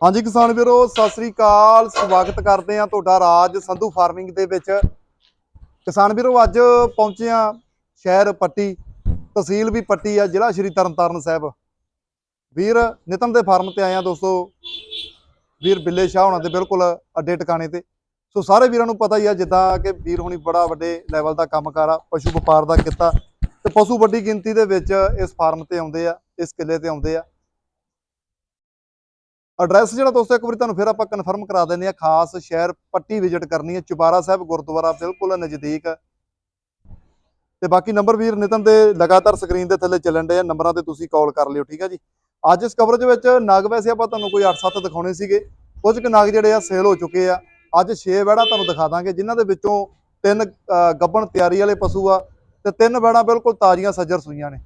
ਹਾਂਜੀ ਕਿਸਾਨ ਵੀਰੋ, ਸਤਿ ਸ੍ਰੀ ਅਕਾਲ। ਸਵਾਗਤ ਕਰਦੇ ਆ ਤੁਹਾਡਾ ਰਾਜ ਸੰਧੂ ਫਾਰਮਿੰਗ ਦੇ ਵਿੱਚ। ਕਿਸਾਨ ਵੀਰੋ, ਅੱਜ ਪਹੁੰਚੇ ਆ ਸ਼ਹਿਰ ਪੱਟੀ, ਤਹਿਸੀਲ ਵੀ ਪੱਟੀ ਆ, ਜ਼ਿਲ੍ਹਾ ਸ਼੍ਰੀ ਤਰਨਤਾਰਨ ਸਾਹਿਬ। ਵੀਰ ਨਿਤਨ ਦੇ ਫਾਰਮ ਤੇ ਆਏ ਆ ਦੋਸਤੋ। ਵੀਰ ਬਿੱਲੇ ਸ਼ਾਹ ਹੋਣਾ ਦੇ ਬਿਲਕੁਲ ਅੱਡੇ ਟਿਕਾਣੇ ਤੇ। ਸੋ ਸਾਰੇ ਵੀਰਾਂ ਨੂੰ ਪਤਾ ਹੀ ਆ, ਜਿੱਦਾਂ ਕਿ ਵੀਰ ਹੁਣੀ ਬੜਾ ਵੱਡੇ ਲੈਵਲ ਦਾ ਕੰਮਕਾਰ ਆ, ਪਸ਼ੂ ਵਪਾਰ ਦਾ ਕੀਤਾ। ਤੇ ਪਸ਼ੂ ਵੱਡੀ ਗਿਣਤੀ ਦੇ ਵਿੱਚ ਇਸ ਫਾਰਮ ਤੇ ਆਉਂਦੇ ਆ, ਇਸ ਕਿੱਲੇ ਤੇ ਆਉਂਦੇ ਆ। ਐਡਰੈਸ ਜਿਹੜਾ ਦੋਸਤੋ ਇੱਕ ਵਾਰੀ ਤੁਹਾਨੂੰ ਫਿਰ ਆਪਾਂ ਕਨਫਰਮ ਕਰਾ ਦਿੰਦੇ ਆ ਖਾਸ ਸ਼ਹਿਰ ਪੱਟੀ ਵਿਜ਼ਿਟ ਕਰਨੀ ਹੈ ਚੁਬਾਰਾ ਸਾਹਿਬ ਗੁਰਦੁਆਰਾ ਬਿਲਕੁਲ ਨਜ਼ਦੀਕ। ਤੇ ਬਾਕੀ ਨੰਬਰ ਵੀਰ ਨਿਤਨ ਦੇ ਲਗਾਤਾਰ ਸਕਰੀਨ ਦੇ ਥੱਲੇ ਚੱਲਣ ਦੇ ਆ ਨੰਬਰਾਂ ਤੇ ਤੁਸੀਂ ਕਾਲ ਕਰ ਲਿਓ ਠੀਕ ਆ ਜੀ? ਅੱਜ ਇਸ ਕਵਰੇਜ ਵਿੱਚ ਨਾਗ ਵੈਸੇ ਆਪਾਂ ਤੁਹਾਨੂੰ ਕੋਈ 8-7 ਦਿਖਾਉਣੇ ਸੀਗੇ ਕੁਝ ਕੁ ਨਾਗ ਜਿਹੜੇ ਆ ਸੇਲ ਹੋ ਚੁੱਕੇ ਆ। ਅੱਜ 6 ਵੜਾ ਤੁਹਾਨੂੰ ਦਿਖਾ ਦਾਂਗੇ ਜਿਨ੍ਹਾਂ ਦੇ ਵਿੱਚੋਂ ਤਿੰਨ ਅ, ਗੱਭਣ ਤਿਆਰੀ ਵਾਲੇ ਪਸ਼ੂ ਆ ਤੇ ਤਿੰਨ ਵੜਾ ਬਿਲਕੁਲ ਤਾਜ਼ੀਆਂ ਸੱਜਰ ਸੂਈਆਂ ਨੇ।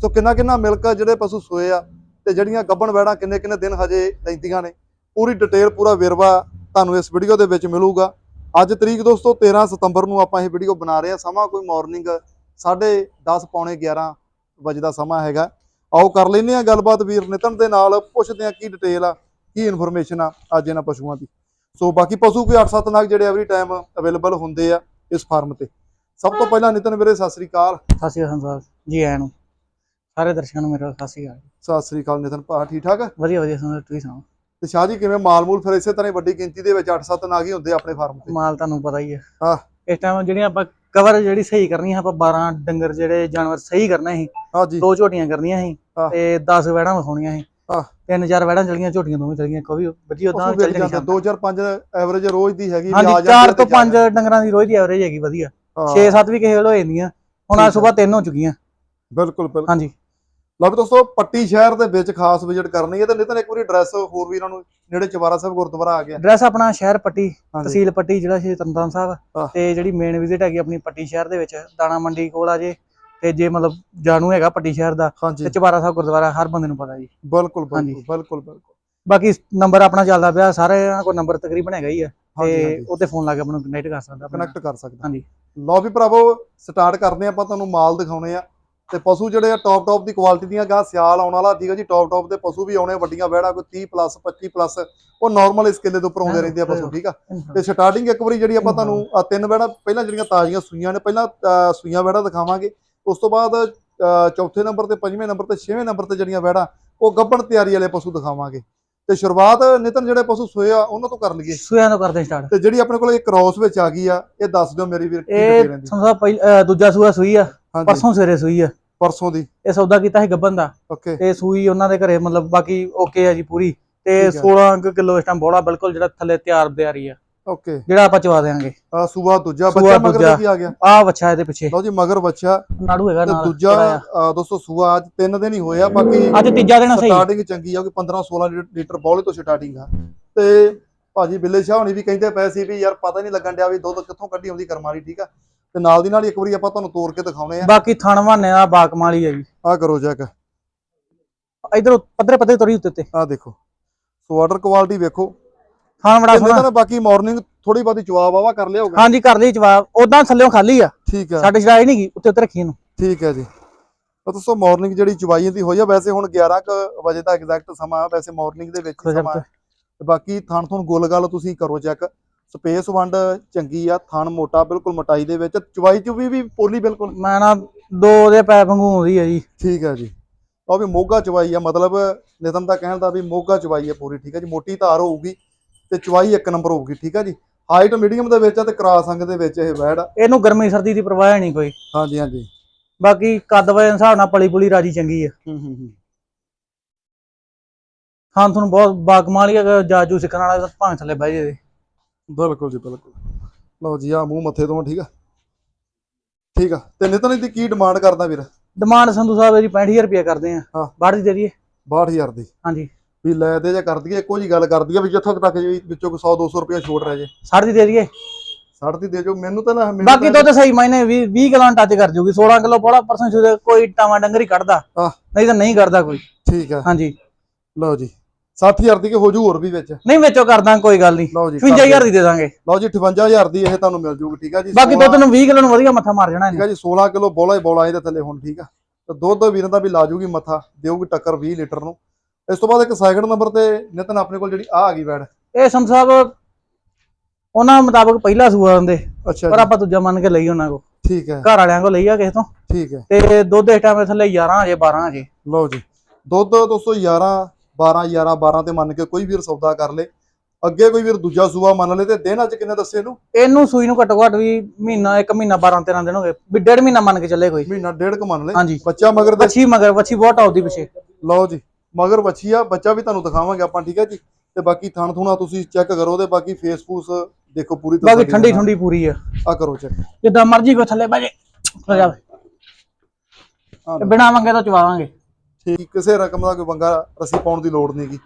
ਸੋ ਕਿੰਨਾ ਕਿੰਨਾ ਮਿਲਕ ਜਿਹੜੇ ਪਸ਼ੂ ਸੋਏ ਆ ਤੇ ਜਿਹੜੀਆਂ ਗੱਭਣ ਵੈੜਾਂ ਕਿੰਨੇ ਕਿੰਨੇ ਦਿਨ ਹਜੇ ਲੈਂਦੀਆਂ ਨੇ ਪੂਰੀ ਡਿਟੇਲ ਪੂਰਾ ਵੇਰਵਾ ਤੁਹਾਨੂੰ ਇਸ ਵੀਡੀਓ ਦੇ ਵਿੱਚ ਮਿਲੂਗਾ। ਅੱਜ ਤਰੀਕ ਦੋਸਤੋ 13 ਸਤੰਬਰ ਨੂੰ ਆਪਾਂ ਇਹ ਵੀਡੀਓ ਬਣਾ ਰਹੇ ਹਾਂ। ਸਮਾਂ ਕੋਈ ਮਾਰਨਿੰਗ 10:30 ਪੌਣੇ 11 ਵਜੇ ਦਾ ਸਮਾਂ ਹੈਗਾ। ਆਓ ਕਰ ਲੈਂਦੇ ਆ ਗੱਲਬਾਤ। ਵੀਰ ਨਿਤਨ ਦੇ ਨਾਲ ਪੁੱਛਦੇ ਆ ਕੀ ਡਿਟੇਲ ਆ ਕੀ ਇਨਫੋਰਮੇਸ਼ਨ ਆ ਅੱਜ ਇਹਨਾਂ ਪਸ਼ੂਆਂ ਦੀ। ਸੋ ਬਾਕੀ ਪਸ਼ੂ ਕੋਈ 8-7 ਨਗ ਜਿਹੜੇ ਐਵਰੀ ਟਾਈਮ ਅਵੇਲੇਬਲ ਹੁੰਦੇ ਆ ਇਸ ਫਾਰਮ ਤੇ। ਸਭ ਤੋਂ ਪਹਿਲਾਂ ਨਿਤਨ ਵੀਰੇ ਸਤਿ ਸ੍ਰੀ ਅਕਾਲ। ਸਤਿ ਸ਼੍ਰੀ ਅਕਾਲ ਜੀ ਆਇਆਂ ਨੂੰ। ਸਾਰੇ ਦਰਸ਼ਕਾਂ ਨੂੰ ਮੇਰਾ ਸਤਿ ਸ਼੍ਰੀ ਅਕਾਲ ਸਤਿ ਸ੍ਰੀ ਅਕਾਲ ਨਿਤਨ ਭਾ ਠੀਕ ਠਾਕ? ਵਧੀਆ ਵਧੀਆ ਸੁਣੋ ਤੁਸੀਂ ਸੁਣਾਓ? ਤੇ ਸ਼ਾਹ ਜੀ ਕਿਵੇਂ ਮਾਲ ਮੂਲ ਫਿਰ ਇਸੇ ਤਰ੍ਹਾਂ ਹੀ ਵੱਡੀ ਗਿਣਤੀ ਦੇ ਵਿੱਚ 8-7 ਨਾਗ ਹੀ ਹੁੰਦੇ ਆ ਆਪਣੇ ਫਾਰਮ ਤੇ? ਮਾਲ ਤੁਹਾਨੂੰ ਪਤਾ ਹੀ ਹੈ ਹਾਂ। ਇਸ ਟਾਈਮ ਜਿਹੜੀਆਂ ਆਪਾਂ ਕਵਰ ਜਿਹੜੀ ਸਹੀ ਕਰਨੀ ਹੈ ਆਪਾਂ 12 ਡੰਗਰ ਜਿਹੜੇ ਜਾਨਵਰ ਸਹੀ ਕਰਨਾ ਸੀ ਹਾਂਜੀ ਦੋ ਝੋਟੀਆਂ ਕਰਨੀਆਂ ਸੀ ਹਾਂ। ਤੇ 10 ਵੈੜਾਂ ਵਿਖਾਉਣੀਆਂ ਸੀ। ਹਾਂ। ਤਿੰਨ ਚਾਰ ਵੈੜਾਂ ਚਲੀਆਂ ਝੋਟੀਆਂ ਦੋਵੇਂ ਚਲੀਆਂ ਕੋਈ ਵਧੀਆ ਉਦਾਂ ਚੱਲ ਜਾਂਦੀ 2-4-5 ਐਵਰੇਜ ਰੋਜ਼ ਦੀ ਹੈਗੀ ਆ ਹਾਂਜੀ ਜਾਂਦੇ 4 ਤੇ ਜਾ 5 ਡੰਗਰਾਂ ਦੀ ਰੋਜ਼ ਦੀ ਐਵਰੇਜ ਹੈਗੀ ਵਧੀਆ। ਹਾਂ, 6-7 ਵੀ ਕਿਸੇ ਵੇਲੇ ਹੋ ਜਾਂਦੀਆਂ ਹੁਣ ਠੀਕ ਅੱਜ ਸਵੇਰ ਤਿੰਨ ਹੋ ਚੁੱਕੀਆਂ। ਬਿਲਕੁਲ ਬਿਲਕੁਲ। ਹਾਂਜੀ। ਲਓ ਵੀ ਦੋਸਤੋ ਪੱਟੀ ਸ਼ਹਿਰ ਦੇ ਵਿੱਚ ਖਾਸ ਵਿਜ਼ਿਟ ਕਰਨੀ ਹੈ ਤੇ ਨਿਤਨ ਇੱਕ ਵਾਰੀ ਐਡਰੈਸ ਹੋਰ ਵੀ ਇਹਨਾਂ ਨੂੰ ਨੇੜੇ ਚਵਾਰਾ ਸਾਹਿਬ ਗੁਰਦੁਆਰਾ ਆ ਗਿਆ। ਐਡਰੈਸ ਆਪਣਾ ਸ਼ਹਿਰ ਪੱਟੀ ਤਹਿਸੀਲ ਪੱਟੀ ਜ਼ਿਲ੍ਹਾ ਸ਼੍ਰੀ ਤਰਨਤਾਰਨ ਆਹ। ਸਾਹਿਬ ਤੇ ਜਿਹੜੀ ਮੇਨ ਵਿਜ਼ਿਟ ਹੈਗੀ ਆਪਣੀ ਪੱਟੀ ਸ਼ਹਿਰ ਦੇ ਵਿੱਚ ਦਾਣਾ ਮੰਡੀ ਕੋਲ ਆ ਜੇ ਤੇ ਜੇ ਮਤਲਬ ਜਾਣੂ ਹੈਗਾ ਪੱਟੀ ਸ਼ਹਿਰ ਦਾ ਤੇ ਚਬਾਰਾ ਸਾਹਿਬ ਗੁਰਦੁਆਰਾ ਹਰ ਬੰਦੇ ਨੂੰ ਪਤਾ ਜੀ। ਬਿਲਕੁਲ। ਬਿਲਕੁਲ ਬਿਲਕੁਲ ਬਿਲਕੁਲ। ਬਾਕੀ ਨੰਬਰ ਆਪਣਾ ਚੱਲਦਾ ਪਿਆ ਸਾਰਿਆਂ ਕੋਲ ਨੰਬਰ ਤਕਰੀਬਨ ਹੈਗਾ ਹੀ ਆ ਤੇ ਉੱਤੇ ਫੋਨ ਲਾ ਕੇ ਆਪਾਂ ਨੂੰ ਕਨੈਕਟ ਕਰ ਸਕਦਾ। ਕਨੈਕਟ ਕਰ ਸਕਦਾ ਹਾਂਜੀ। ਲਓ ਵੀ ਭਰਾਵੋ ਸਟਾਰਟ ਕਰਦੇ ਆਪਾਂ ਤੁਹਾਨੂੰ ਮਾਲ ਦਿਖਾਉਣੇ ਆ। ਤੇ ਪਸ਼ੂ ਜਿਹੜੇ ਆ ਟੌਪ ਟੌਪ ਦੀ ਕੁਆਲਿਟੀ ਦੀਆਂ ਗਾਂ ਸਿਆਲ ਆਉਣ ਵਾਲਾ ਠੀਕ ਹੈ ਜੀ ਟੌਪ ਟੌਪ ਦੇ ਪਸ਼ੂ ਵੀ ਆਉਣੇ ਵੱਡੀਆਂ ਵਹਿੜਾ ਕੋਈ 30 ਪਲੱਸ 25 ਪਲੱਸ ਉਹ ਨਾਰਮਲ ਇਸ ਕਿੱਲੇ ਦੇ ਉੱਪਰ ਆਉਂਦੇ ਰਹਿੰਦੇ ਆ ਪਸ਼ੂ ਠੀਕ ਆ। ਤੇ ਸਟਾਰਟਿੰਗ ਇੱਕ ਵਾਰੀ ਜਿਹੜੀ ਆਪਾਂ ਤੁਹਾਨੂੰ ਆਹ ਤਿੰਨ ਵਹਿੜਾ ਪਹਿਲਾਂ ਜਿਹੜੀਆਂ ਤਾਜ਼ੀਆਂ ਸੂਈਆਂ ਨੇ ਪਹਿਲਾਂ ਸੂਈਆਂ ਵਹਿੜਾ ਦਿਖਾਵਾਂਗੇ ਉਸ ਤੋਂ ਬਾਅਦ ਚੌਥੇ ਨੰਬਰ ਤੇ ਪੰਜਵੇਂ ਨੰਬਰ ਤੇ ਛੇਵੇਂ ਨੰਬਰ ਤੇ ਜਿਹੜੀਆਂ ਵਹਿੜਾ ਉਹ ਗੱਭਣ ਤਿਆਰੀ ਵਾਲੇ ਪਸ਼ੂ ਦਿਖਾਵਾਂਗੇ। ਤੇ ਸ਼ੁਰੂਆਤ ਨਿਤਨ ਜਿਹੜੇ ਪਸ਼ੂ ਸੋਏ ਆ ਉਹਨਾਂ ਤੋਂ ਕਰ ਲਈਏ। ਸੂਆਂ ਤੋਂ ਕਰਦੇ ਸਟਾਰਟ ਤੇ ਜਿਹੜੀ ਆਪਣੇ ਕੋਲ ਇਹ ਕ੍ਰੋਸ ਵਿੱਚ ਆ ਗਈ ਆ ਇਹ ਦੱਸ ਦਿਓ ਮੇਰੀ ਵੀਰ ਕੀ ਇਹ ਸਮਝਾ ਪਹਿਲ ਅਹ ਦੂਜਾ ਸੂਆ ਸੂਈ ਆ ਪਰਸੋਂ ਸਵੇਰੇ ਸੂਈ ਆ। ਪਰਸੋਂ ਦੀ। ਇਹ ਸੌਦਾ ਕੀਤਾ ਸੀ ਗੱਬਨ ਦਾ। ਓਕੇ। ਤੇ ਸੂਈ ਉਹਨਾਂ ਦੇ ਘਰੇ ਮਤਲਬ ਬਾਕੀ ਓਕੇ ਆ ਜੀ ਪੂਰੀ। ਤੇ ਠੀਕ ਹੈ। 16 ਕਿਲੋ ਇਸ ਟਾਈਮ ਬੋੜਾ ਬਿਲਕੁਲ ਜਿਹੜਾ ਥੱਲੇ ਤਿਆਰ ਬਿਆਰੀ ਆ। ਓਕੇ। ਜਿਹੜਾ ਆਪਾਂ ਚਵਾ ਦੇਾਂਗੇ ਆ ਸੂਆ ਦੂਜਾ ਬੱਚਾ ਮਗਰ। ਕੀ ਆ ਗਿਆ? ਆ ਬੱਚਾ ਇਹਦੇ ਪਿੱਛੇ। ਲਓ ਜੀ ਮਗਰ ਬੱਚਾ। ਨਾੜੂ ਹੈਗਾ ਨਾਲ ਦੂਜਾ ਦੋਸਤੋ ਸੂਆ ਅੱਜ ਤਿੰਨ ਦਿਨ ਹੀ ਹੋਏ ਆ ਬਾਕੀ ਅੱਜ ਤੀਜਾ ਦਿਨ ਸਹੀ। ਸਟਾਰਟਿੰਗ ਚੰਗੀ ਆ ਕਿ 15 16 ਲੀਟਰ ਬੋਲੇ ਤੋਂ ਸਟਾਰਟਿੰਗ ਆ। ਤੇ ਭਾਜੀ ਬਿੱਲੇ ਸ਼ਾਹ ਹੋਣੀ ਵੀ ਕਹਿੰਦੇ ਪਏ ਸੀ ਵੀ ਯਾਰ ਪਤਾ ਨਹੀਂ ਲੱਗਣ ਡਿਆ ਵੀ ਦੁੱਧ ਕਿੱਥੋਂ ਕੱਢੀ ਆਉਂਦੀ ਕਰਮਾਲੀ ਠੀਕ ਆ? ਤੇ ਨਾਲ ਦੀ ਨਾਲ ਇੱਕ ਵਾਰੀ ਆਪਾਂ ਤੁਹਾਨੂੰ ਤੋੜ ਕੇ ਦਿਖਾਉਣੇ ਆ। ਬਾਕੀ ਥਣ ਵਾਨੇ ਦਾ ਬਾਕਮਾਲੀ ਹੈ ਜੀ। ਆ ਕਰੋ ਚੈੱਕ ਇਧਰ ਪੱਧਰੇ ਪੱਧਰੇ ਤੁਰੀ ਉੱਤੇ ਤੇ ਆ ਦੇਖੋ। ਸੋ ਵਾਟਰ ਕੁਆਲਿਟੀ ਵੇਖੋ। ਥਣ ਬੜਾ ਸੋਹਣਾ ਤਾਂ ਬਾਕੀ ਮਾਰਨਿੰਗ ਥੋੜੀ ਬਹੁਤੀ ਜਵਾਬ ਆਵਾ ਕਰ ਲਿਆ ਹੋਗਾ ਹਾਂਜੀ ਕਰ ਲਈ ਜਵਾਬ। ਉਦਾਂ ਥੱਲਿਓਂ ਖਾਲੀ ਆ। ਠੀਕ ਆ। ਸਾਡੇ ਛੜਾਈ ਨਹੀਂ ਗਈ ਉੱਤੇ ਉੱਤੇ ਰੱਖੀ ਇਹਨੂੰ। ਠੀਕ ਹੈ ਜੀ। ਤਾਂ ਦੋਸਤੋ ਮਾਰਨਿੰਗ ਜਿਹੜੀ ਚਵਾਈ ਦੀ ਹੋਈ ਆ ਵੈਸੇ ਹੁਣ 11 ਕੁ ਵਜੇ ਦਾ ਐਗਜ਼ੈਕਟ ਸਮਾਂ ਆ, ਵੈਸੇ ਮਾਰਨਿੰਗ ਦੇ ਵਿੱਚ ਸਮਾਂ ਬਾਕੀ ਥਣ ਥਣ ਗੁੱਲ ਗੱਲ ਤੁਸੀਂ ਕਰੋ ਚੈੱਕ ਸਪੇਸ ਵੰਡ ਚੰਗੀ ਆ ਥਣ ਮੋਟਾ ਬਿਲਕੁਲ ਮੋਟਾਈ ਦੇ ਵਿੱਚ ਚਵਾਈ ਚ ਵੀ ਵੀ ਪੋਲੀ ਬਿਲਕੁਲ। ਮੈਂ ਨਾ ਦੋ ਦੇ ਪੈਪ ਵਾਂਗੂ ਆਉਂਦੀ ਹੈ ਜੀ। ਠੀਕ ਹੈ ਜੀ। ਉਹ ਵੀ ਮੋਗਾ ਚਵਾਈ ਆ ਮਤਲਬ ਨਿਤਮ ਦਾ ਕਹਿਣ ਦਾ ਵੀ ਮੋਗਾ ਚਵਾਈ ਆ ਪੂਰੀ ਠੀਕ ਹੈ ਜੀ। ਮੋਟੀ ਧਾਰ ਹੋਊਗੀ ਤੇ ਚਵਾਈ ਇੱਕ ਨੰਬਰ ਹੋਊਗੀ ਠੀਕ ਹੈ ਜੀ। ਹਾਈਟ ਮੀਡੀਅਮ ਦੇ ਵਿੱਚ ਆ ਤੇ ਕ੍ਰਾਸ ਅੰਗ ਦੇ ਵਿੱਚ ਇਹ ਵੈੜ ਆ। ਇਹਨੂੰ ਗਰਮੀ ਸਰਦੀ ਦੀ ਪਰਵਾਹ ਨਹੀਂ ਕੋਈ। ਹਾਂਜੀ ਹਾਂਜੀ। ਬਾਕੀ ਕੱਦ ਵਜੇ ਹਿਸਾਬ ਨਾਲ ਪਲੀ ਪੁਲੀ ਰਾਜੀ ਚੰਗੀ ਆ। ਹੂੰ ਹੂੰ ਹੂੰ। ਹਾਂ ਤੁਹਾਨੂੰ ਬਹੁਤ ਅਗਰ ਜਾਜੂ ਸਿੱਖਣ ਵਾਲਾ ਭਾਵੇਂ ਥੱਲੇ ਬਹਿ ਜੇ ਬਿਲਕੁਲ ਜੀ ਬਿਲਕੁਲ। ਲਓ ਜੀ ਆ ਮੂੰਹ ਮੱਥੇ ਤੋਂ ਠੀਕ ਆ? ਠੀਕ ਆ। ਤੇ ਨਿਤਨ ਦੀ ਕੀ ਡਿਮਾਂਡ ਕਰਦਾ ਵੀਰ? ਡਿਮਾਂਡ ਸੰਧੂ ਸਾਹਿਬ ਜੀ 65000 ਰੁਪਏ ਕਰਦੇ ਆ। ਹਾਂ। ਬਾੜ ਦੀ ਦੇ ਦਈਏ? 62000 ਦੀ। ਹਾਂਜੀ। ਵੀ ਲੈ ਦੇ ਜਾਂ ਕਰ ਦਈਏ ਇੱਕੋ ਜੀ ਗੱਲ ਕਰ ਦਈਏ ਵੀ ਜਿੱਥੋਂ ਤੱਕ ਜੀ ਵਿੱਚੋਂ ਕੋਈ 100 200 ਰੁਪਏ ਛੋਟ ਰਹਿ ਜੇ। 60 ਦੀ ਦੇ ਦਈਏ? 60 ਦੀ ਦੇ ਜੋ ਮੈਨੂੰ ਤਾਂ ਨਾ ਮੈਨੂੰ ਬਾਕੀ ਤਾਂ- ਦੁੱਧ ਸਹੀ ਮਾਇਨੇ 20 20 ਕਿਲੋ ਟੱਚ ਕਰ ਜੂਗੀ 16 ਕਿਲੋ ਬੋਲਾ ਪਰਸੋਂ ਸੁਦੇ ਕੋਈ ਟਾਵਾ ਡੰਗਰੀ ਕੱਢਦਾ। ਨਹੀਂ ਤਾਂ ਨਹੀਂ ਕਰਦਾ ਕੋਈ। ਠੀਕ ਆ। ਹਾਂਜੀ। ਲਓ ਜੀ। 60000 ਦੀ ਕਿ ਹੋ ਜੂ ਹੋਰ ਵੀ ਵਿੱਚ? ਨਹੀਂ ਵਿੱਚੋਂ ਕਰਦਾ ਕੋਈ ਗੱਲ ਨਹੀਂ। ਲਓ ਜੀ 55000 ਦੀ ਦੇ ਦਾਂਗੇ। ਲਓ ਜੀ 58000 ਦੀ ਇਹ ਤੁਹਾਨੂੰ ਮਿਲ ਜੂਗੀ ਠੀਕ ਆ ਜੀ? ਬਾਕੀ 16 ਦੁੱਧ ਨੂੰ 20 ਕਿਲੋ ਨੂੰ ਵਧੀਆ ਮੱਥਾ ਮਾਰ ਜਾਣਾ ਠੀਕ ਇਹਨੇ ਆ ਜੀ 16 ਕਿਲੋ ਬੋਲਾ ਹੀ ਬੋਲਾ ਇਹਦੇ ਥੱਲੇ ਹੁਣ ਠੀਕ ਆ? ਤੇ ਦੁੱਧ ਵੀਰਾਂ ਦਾ ਵੀ ਲਾ ਜੂਗੀ ਮੱਥਾ ਦੇਊਗੀ ਟੱਕਰ 20 ਲੀਟਰ ਨੂੰ। ਇਸ ਤੋਂ ਬਾਅਦ ਇੱਕ ਸੈਕਿੰਡ ਨੰਬਰ ਤੇ ਨਿਤਨ ਆਪਣੇ ਕੋਲ ਜਿਹੜੀ ਆ ਆ ਗਈ ਵੈੜ। ਇਹ ਸੰਤ ਸਾਹਿਬ ਉਹਨਾਂ ਮੁਤਾਬਕ ਪਹਿਲਾ ਸੂਆ ਹੁੰਦੇ ਅੱਛਾ ਪਰ ਜੀ। ਆਪਾਂ ਦੂਜਾ ਮੰਨ ਕੇ ਲਈ ਉਹਨਾਂ ਕੋ ਠੀਕ ਹੈ। ਘਰ ਵਾਲਿਆਂ ਕੋ ਲਈ ਆ ਕਿਸੇ ਤੋਂ। ਠੀਕ ਹੈ। ਤੇ ਦੁੱਧ ਇਸ ਟਾਈਮ ਥੱਲੇ 11 ਅਜੇ 12 ਅਜੇ ਲਓ ਜੀ। ਦੁੱਧ 211 12 11 12 ਤੇ ਮੰਨ ਕੇ ਕੋਈ ਵੀਰ ਸੌਦਾ ਕਰ ਲੇ। ਅੱਗੇ ਕੋਈ ਵੀਰ ਦੂਜਾ ਸੂਆ ਮੰਨ ਲੇ ਤੇ ਦਿਨ ਅੱਜ ਕਿੰਨੇ ਦੱਸੇ ਇਹਨੂੰ? ਇਹਨੂੰ ਸੂਈ ਨੂੰ ਘੱਟੋ ਘੱਟ ਵੀ ਮਹੀਨਾ ਇੱਕ ਮਹੀਨਾ 12 13 ਦਿਨ ਹੋ ਗਏ। ਵੀ ਡੇਢ ਮਹੀਨਾ ਮੰਨ ਕੇ ਚੱਲੇ ਕੋਈ। ਮਹੀਨਾ ਡੇਢ ਕ ਮੰਨ ਲੇ। ਹਾਂਜੀ। ਬੱਚਾ ਮਗਰ ਦੇ ਵੱਛੀ ਮਗਰ ਵੱਛੀ ਬਹੁਤ ਆਉਦੀ ਪਿੱਛੇ। ਲਓ ਜੀ ਮਗਰ ਬੱਚੀ ਆ ਬੱਚਾ ਵੀ ਤੁਹਾਨੂੰ ਦਿਖਾਵਾਂਗੇ ਆਪਾਂ ਠੀਕ ਹੈ ਜੀ? ਤੇ ਬਾਕੀ ਥਣ ਥੁਣਾ ਤੁਸੀਂ ਚੈੱਕ ਕਰੋ ਤੇ ਬਾਕੀ ਫੇਸ ਫੂਸ ਦੇਖੋ ਪੂਰੀ ਬਾਕੀ ਠੰਡੀ। ਠੰਡੀ ਪੂਰੀ ਆ। ਆ ਕਰੋ ਚੈੱਕ ਜਿੱਦਾਂ ਮਰਜ਼ੀ ਕੋ ਥੱਲੇ ਬਹਿ ਜੇ ਜਾਵੇ ਬਿਨਾ ਮੰਗੇ ਤਾਂ ਚਵਾਵਾਂਗੇ। ਠੀਕ ਕਿਸੇ ਰਕਮ ਦਾ ਕੋਈ ਬੰਗਾ ਅਸੀਂ ਪਾਉਣ ਦੀ ਲੋੜ ਨਹੀਂਗੀ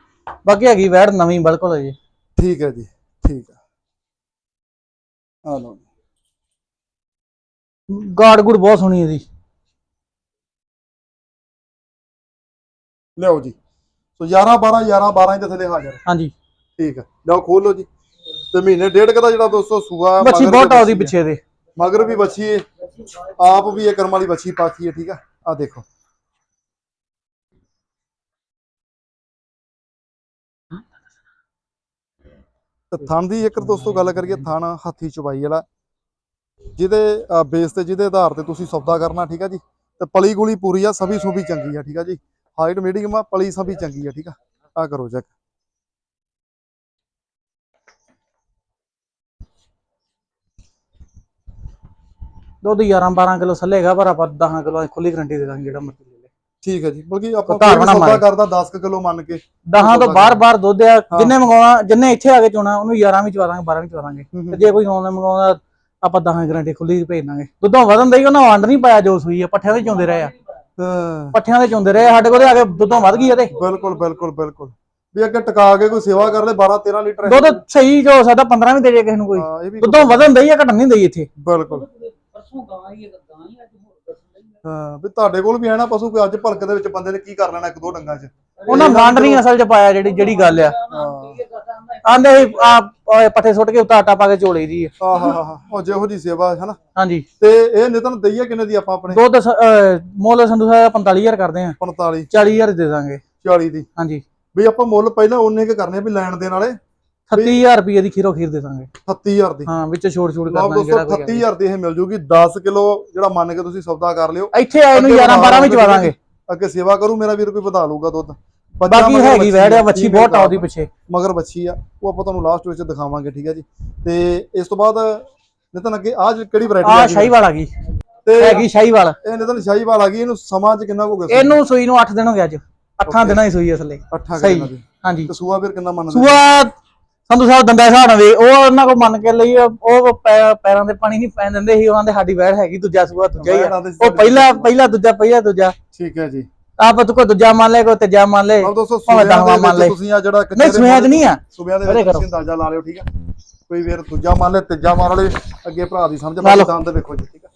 ਬਾਕੀ ਹੈਗੀ ਵੈੜ ਨਵੀਂ ਬਿਲਕੁਲ ਜੀ। ਠੀਕ ਹੈ ਜੀ ਠੀਕ ਹੈ। ਆ ਲਓ ਜੀ। ਗਾੜ ਗੁੜ ਬਹੁਤ ਸੋਹਣੀ ਇਹਦੀ ਲਿਆਓ ਜੀ। ਸੋ 11 12 11 12 ਦੇ ਥੱਲੇ ਹਾਜ਼ਰ ਹਾਂਜੀ। ਠੀਕ ਹੈ ਲਓ ਖੋਲੋ ਜੀ। ਤੇ ਮਹੀਨੇ ਡੇਢ ਕ ਦਾ ਜਿਹੜਾ ਦੋਸਤੋ ਸੂਆ ਮਗਰ ਬਹੁਤ ਆਉਦੀ ਬੱਚੀ ਪਿੱਛੇ ਦੇ। ਹੈ। ਮਗਰ ਵੀ ਬੱਚੀ ਹੈ। ਆਪ ਵੀ ਇਹ ਕਰਮ ਵਾਲੀ ਬੱਚੀ ਪਾਤੀ ਹੈ ਠੀਕ ਆ ਆ ਦੇਖੋ। ਤੇ ਥਣ ਦੀ ਇੱਕ ਦੋਸਤੋ ਗੱਲ ਕਰੀਏ ਥਣ ਹੱਥੀ ਚਵਾਈ ਵਾਲਾ ਜਿਹਦੇ ਬੇਸ ਤੇ ਜਿਹਦੇ ਆਧਾਰ ਤੇ ਤੁਸੀਂ ਸੌਦਾ ਕਰਨਾ ਠੀਕ ਆ ਜੀ? ਤੇ ਪਲੀ ਗੁਲੀ ਪੂਰੀ ਆ ਸਭੀ ਸੁਭੀ ਚੰਗੀ ਆ ਠੀਕ ਆ ਜੀ? ਹਾਈਟ ਮੀਡੀਅਮ ਆ ਪਲੀ ਸਭੀ ਚੰਗੀ ਆ ਠੀਕ ਆ? ਆ ਕਰੋ ਚੈੱਕ ਦੁੱਧ 11 12 ਕਿਲੋ ਥੱਲੇਗਾ ਪਰ ਆਪਾਂ 10 ਕਿਲੋ ਖੁੱਲੀ ਗਰੰਟੀ ਦੇ ਦਾਂਗੇ ਜਿਹੜਾ ਮਰਜ਼ੀ ਠੀਕ ਹੈ ਜੀ ਬਲਕਿ ਆਪਾਂ ਧਾਰ ਕੋਈ ਵੀ ਬਣਾ ਸੌਦਾ। ਕਰਦਾ 10 ਕਿਲੋ ਮੰਨ ਕੇ। 10 ਤੋਂ ਬਾਹਰ-ਬਾਹਰ ਦੁੱਧ ਆ। ਜਿੰਨੇ ਮੰਗਾਉਣਾ ਜਿੰਨੇ ਇੱਥੇ ਆ ਕੇ ਚੋਣਾ ਉਹਨੂੰ 11 ਵੀ ਚਵਾ ਦਾਂਗੇ 12 ਵੀ ਚਵਾ ਦਾਂਗੇ ਤੇ ਜੇ ਕੋਈ ਆਨਲਾਈਨ ਮੰਗਾਉਂਦਾ ਆਪਾਂ 10 ਗਰੰਟੀ ਖੁੱਲੀ ਭੇਜ ਦਾਂਗੇ। ਦੁੱਧੋਂ ਵਧਣ ਦਾ ਹੀ ਉਹਨਾਂ ਵੰਡ ਨਹੀਂ ਪਾਇਆ ਜੋ ਸੂਈ ਆ ਪੱਠਿਆਂ ਦੇ ਚੋਂਦੇ ਰਹੇ ਆ। ਪੱਠਿਆਂ ਦੇ ਚੋਂਦੇ ਰਹੇ ਆ, ਸਾਡੇ ਕੋਲੇ ਆ ਕੇ ਦੁੱਧੋਂ ਵੱਧ ਗਈ ਇਹਦੇ ਬਿਲਕੁਲ ਬਿਲਕੁਲ ਬਿਲਕੁਲ। ਵੀ ਅੱਗੇ ਟਿਕਾ ਕੇ ਕੋਈ ਸੇਵਾ ਕਰ ਲੈ 12 13 ਲੀਟਰ ਦੁੱਧ ਸਹੀ ਜੋ ਹੋ ਸਕਦਾ 15 ਵੀ ਦੇ ਜੇ ਕਿਸੇ ਨੂੰ ਕੋਈ। ਦੁੱਧੋਂ ਵਧਣ ਦਈ ਆ ਘਟਣ ਨਹੀਂ ਦਈ ਇੱਥੇ। ਬਿਲਕੁਲ। ਪਰਸੋਂ ਗਾਂ ਹੀ ਗਾਂ ਹੀ ਅੱਜ ਹਾਂ ਵੀ ਤੁਹਾਡੇ ਕੋਲ ਵੀ ਹੈ ਨਾ ਪਸ਼ੂ ਕੋਈ ਅੱਜ ਭਲਕ ਦੇ ਵਿੱਚ ਬੰਦੇ ਨੇ ਕੀ ਕਰ ਲੈਣਾ ਇੱਕ ਦੋ ਡੰਗਾਂ 'ਚ? ਉਹਨਾਂ ਵੰਡ ਨਹੀਂ ਅਸਲ ਚ ਪਾਇਆ ਜਿਹੜੀ ਜਿਹੜੀ ਗੱਲ ਆ। ਆਂਦੇ ਸੀ ਆ ਆ ਪੱਠੇ ਸੁੱਟ ਕੇ ਉੱਤੇ ਆਟਾ ਪਾ ਕੇ ਝੋਲੀ ਦੀ ਆ। ਆਹ ਹਾ ਹਾ ਉਹ ਜਿਹੋ ਜੀ ਸੇਵਾ ਹੈ ਨਾ। ਹਾਂਜੀ। ਤੇ ਇਹ ਨਿਤਨ ਦਈਏ ਕਿੰਨੇ ਦੀ ਆਪਾਂ ਆਪਣੇ? ਦੁੱਧ ਸ- ਅਹ ਮੁੱਲ ਸੰਧੂ ਸਾਹਿਬ 45000 ਕਰਦੇ ਆ। 45 40000 ਦੇ ਦਾਂਗੇ। 40 ਦੀ। ਹਾਂਜੀ। ਵੀ ਆਪਾਂ ਮੁੱਲ ਪਹਿਲਾਂ ਉਹਨੇ ਕੁ ਕਰਨੇ ਆ ਵੀ ਲੈਣ ਦੇਣ ਵਾਲੇ। 30000 ਰੁਪਏ ਦੀ ਖੀਰੋ ਖੀਰ ਦੇ ਦਾਂਗੇ। 38000 ਦੀ? ਹਾਂ ਵਿੱਚ ਛੋੜ ਛੋੜ ਕਰਨਾ ਜਿਹੜਾ ਕੋਈ 38000 ਦੀ ਇਹ ਮਿਲ ਜੂਗੀ। 10 ਕਿਲੋ ਜਿਹੜਾ ਮੰਨ ਕੇ ਤੁਸੀਂ ਸੌਦਾ ਕਰ ਲਿਓ। ਇੱਥੇ ਆਏ ਨੂੰ ਅੱਗੇ 11 12 ਵੀ ਵਧਾ ਚਵਾ ਦਾਂਗੇ ਅੱਗੇ ਸੇਵਾ ਕਰੂ ਮੇਰਾ ਵੀਰ ਕੋਈ ਵਧਾ ਲੂਗਾ ਦੁੱਧ। ਬਾਕੀ ਹੈਗੀ ਵੈੜਿਆ ਆ, ਵੱਛੀ ਬਹੁਤ ਹੈ ਆਉਦੀ ਪਿੱਛੇ। ਮਗਰ ਬੱਚੀ ਆ ਉਹ ਆਪਾਂ ਤੁਹਾਨੂੰ ਲਾਸਟ ਵਿੱਚ ਦਿਖਾਵਾਂਗੇ ਠੀਕ ਹੈ ਜੀ। ਤੇ ਇਸ ਤੋਂ ਬਾਅਦ ਨਿਤਨ ਅੱਗੇ ਜਿਹੜੀ ਕਿਹੜੀ ਵੈਰਾਈਟੀ ਆ? ਸ਼ਾਹੀਵਾਲ ਆ ਗਈ। ਤੇ ਹੈਗੀ ਸ਼ਾਹੀਵਾਲ। ਇਹ ਨਿਤਨ ਸ਼ਾਹੀਵਾਲ ਆ ਗਈ ਇਹਨੂੰ ਸਮਾਂ ਚ ਕਿੰਨਾ ਹੋ ਗਿਆ ਇਹਨੂੰ ਸੂਈ ਨੂੰ 8 ਦਿਨ ਹੋ ਗਏ ਅੱਜ। 8 ਦਿਨਾਂ ਦੀ ਸੂਈ ਅਸਲੇ ਅੱਠਾਂ ਸਹੀ। ਕਿੰਨਾ ਦੀ ਹਾਂਜੀ। ਤੇ ਸੂਆ ਵੀਰ ਕਿੰਨਾ ਮੰਨਦੇ ਸੂਆ ਸੰਧੂ ਸਾਹਿਬ ਦੰਦਾ ਹਿਸਾਬ ਨਾਲ ਵੇ ਉਹ ਉਹਨਾਂ ਕੋ ਮੰਨ ਕੇ ਲਈ ਉਹ ਪੈ- ਪੈਰਾਂ ਦੇ ਪਾਣੀ ਨਹੀਂ ਪੈਣ ਦਿੰਦੇ ਸੀ ਉਹਨਾਂ ਦੇ ਸਾਡੀ ਵੈੜ ਹੈਗੀ ਦੂਜਾ ਸੂਆ ਦੂਜਾ ਹੀ ਆ। ਉਹ ਪਹਿਲਾ ਪਹਿਲਾ ਦੂਜਾ ਪਹਿਲਾ ਦੂਜਾ। ਠੀਕ ਹੈ ਜੀ। ਆਪ ਤੂੰ ਕੋ ਦੂਜਾ ਮੰਨ ਲੈ ਕੋ ਤੀਜਾ ਮੰਨ ਲੈ ਆਪ ਦੋਸਤੋ ਭਾਵੇਂ ਸੂਬਿਆਂ ਦਸਵਾਂ ਦੇ ਮੰਨ ਵਿੱਚ ਲਏ। ਤੁਸੀਂ ਆ ਜਿਹੜਾ ਨਹੀਂ ਸੁਣਿਆ ਚ ਨਹੀਂ ਆ। ਸੂਬਿਆਂ ਦੇ ਵਿੱਚ ਕਰੋ। ਤੁਸੀਂ ਅੰਦਾਜ਼ਾ ਲਾ ਲਿਓ ਠੀਕ ਹੈ ਕੋਈ ਵੀਰ ਦੂਜਾ ਮੰਨ ਲੈ ਤੀਜਾ ਮੰਨ ਲੈ ਅੱਗੇ ਭਰਾ ਦੀ ਸਮਝ ਲਾ ਬਾਕੀ ਲਓ। ਦੰਦ ਵੇਖੋ ਜੀ ਠੀਕ ਹੈ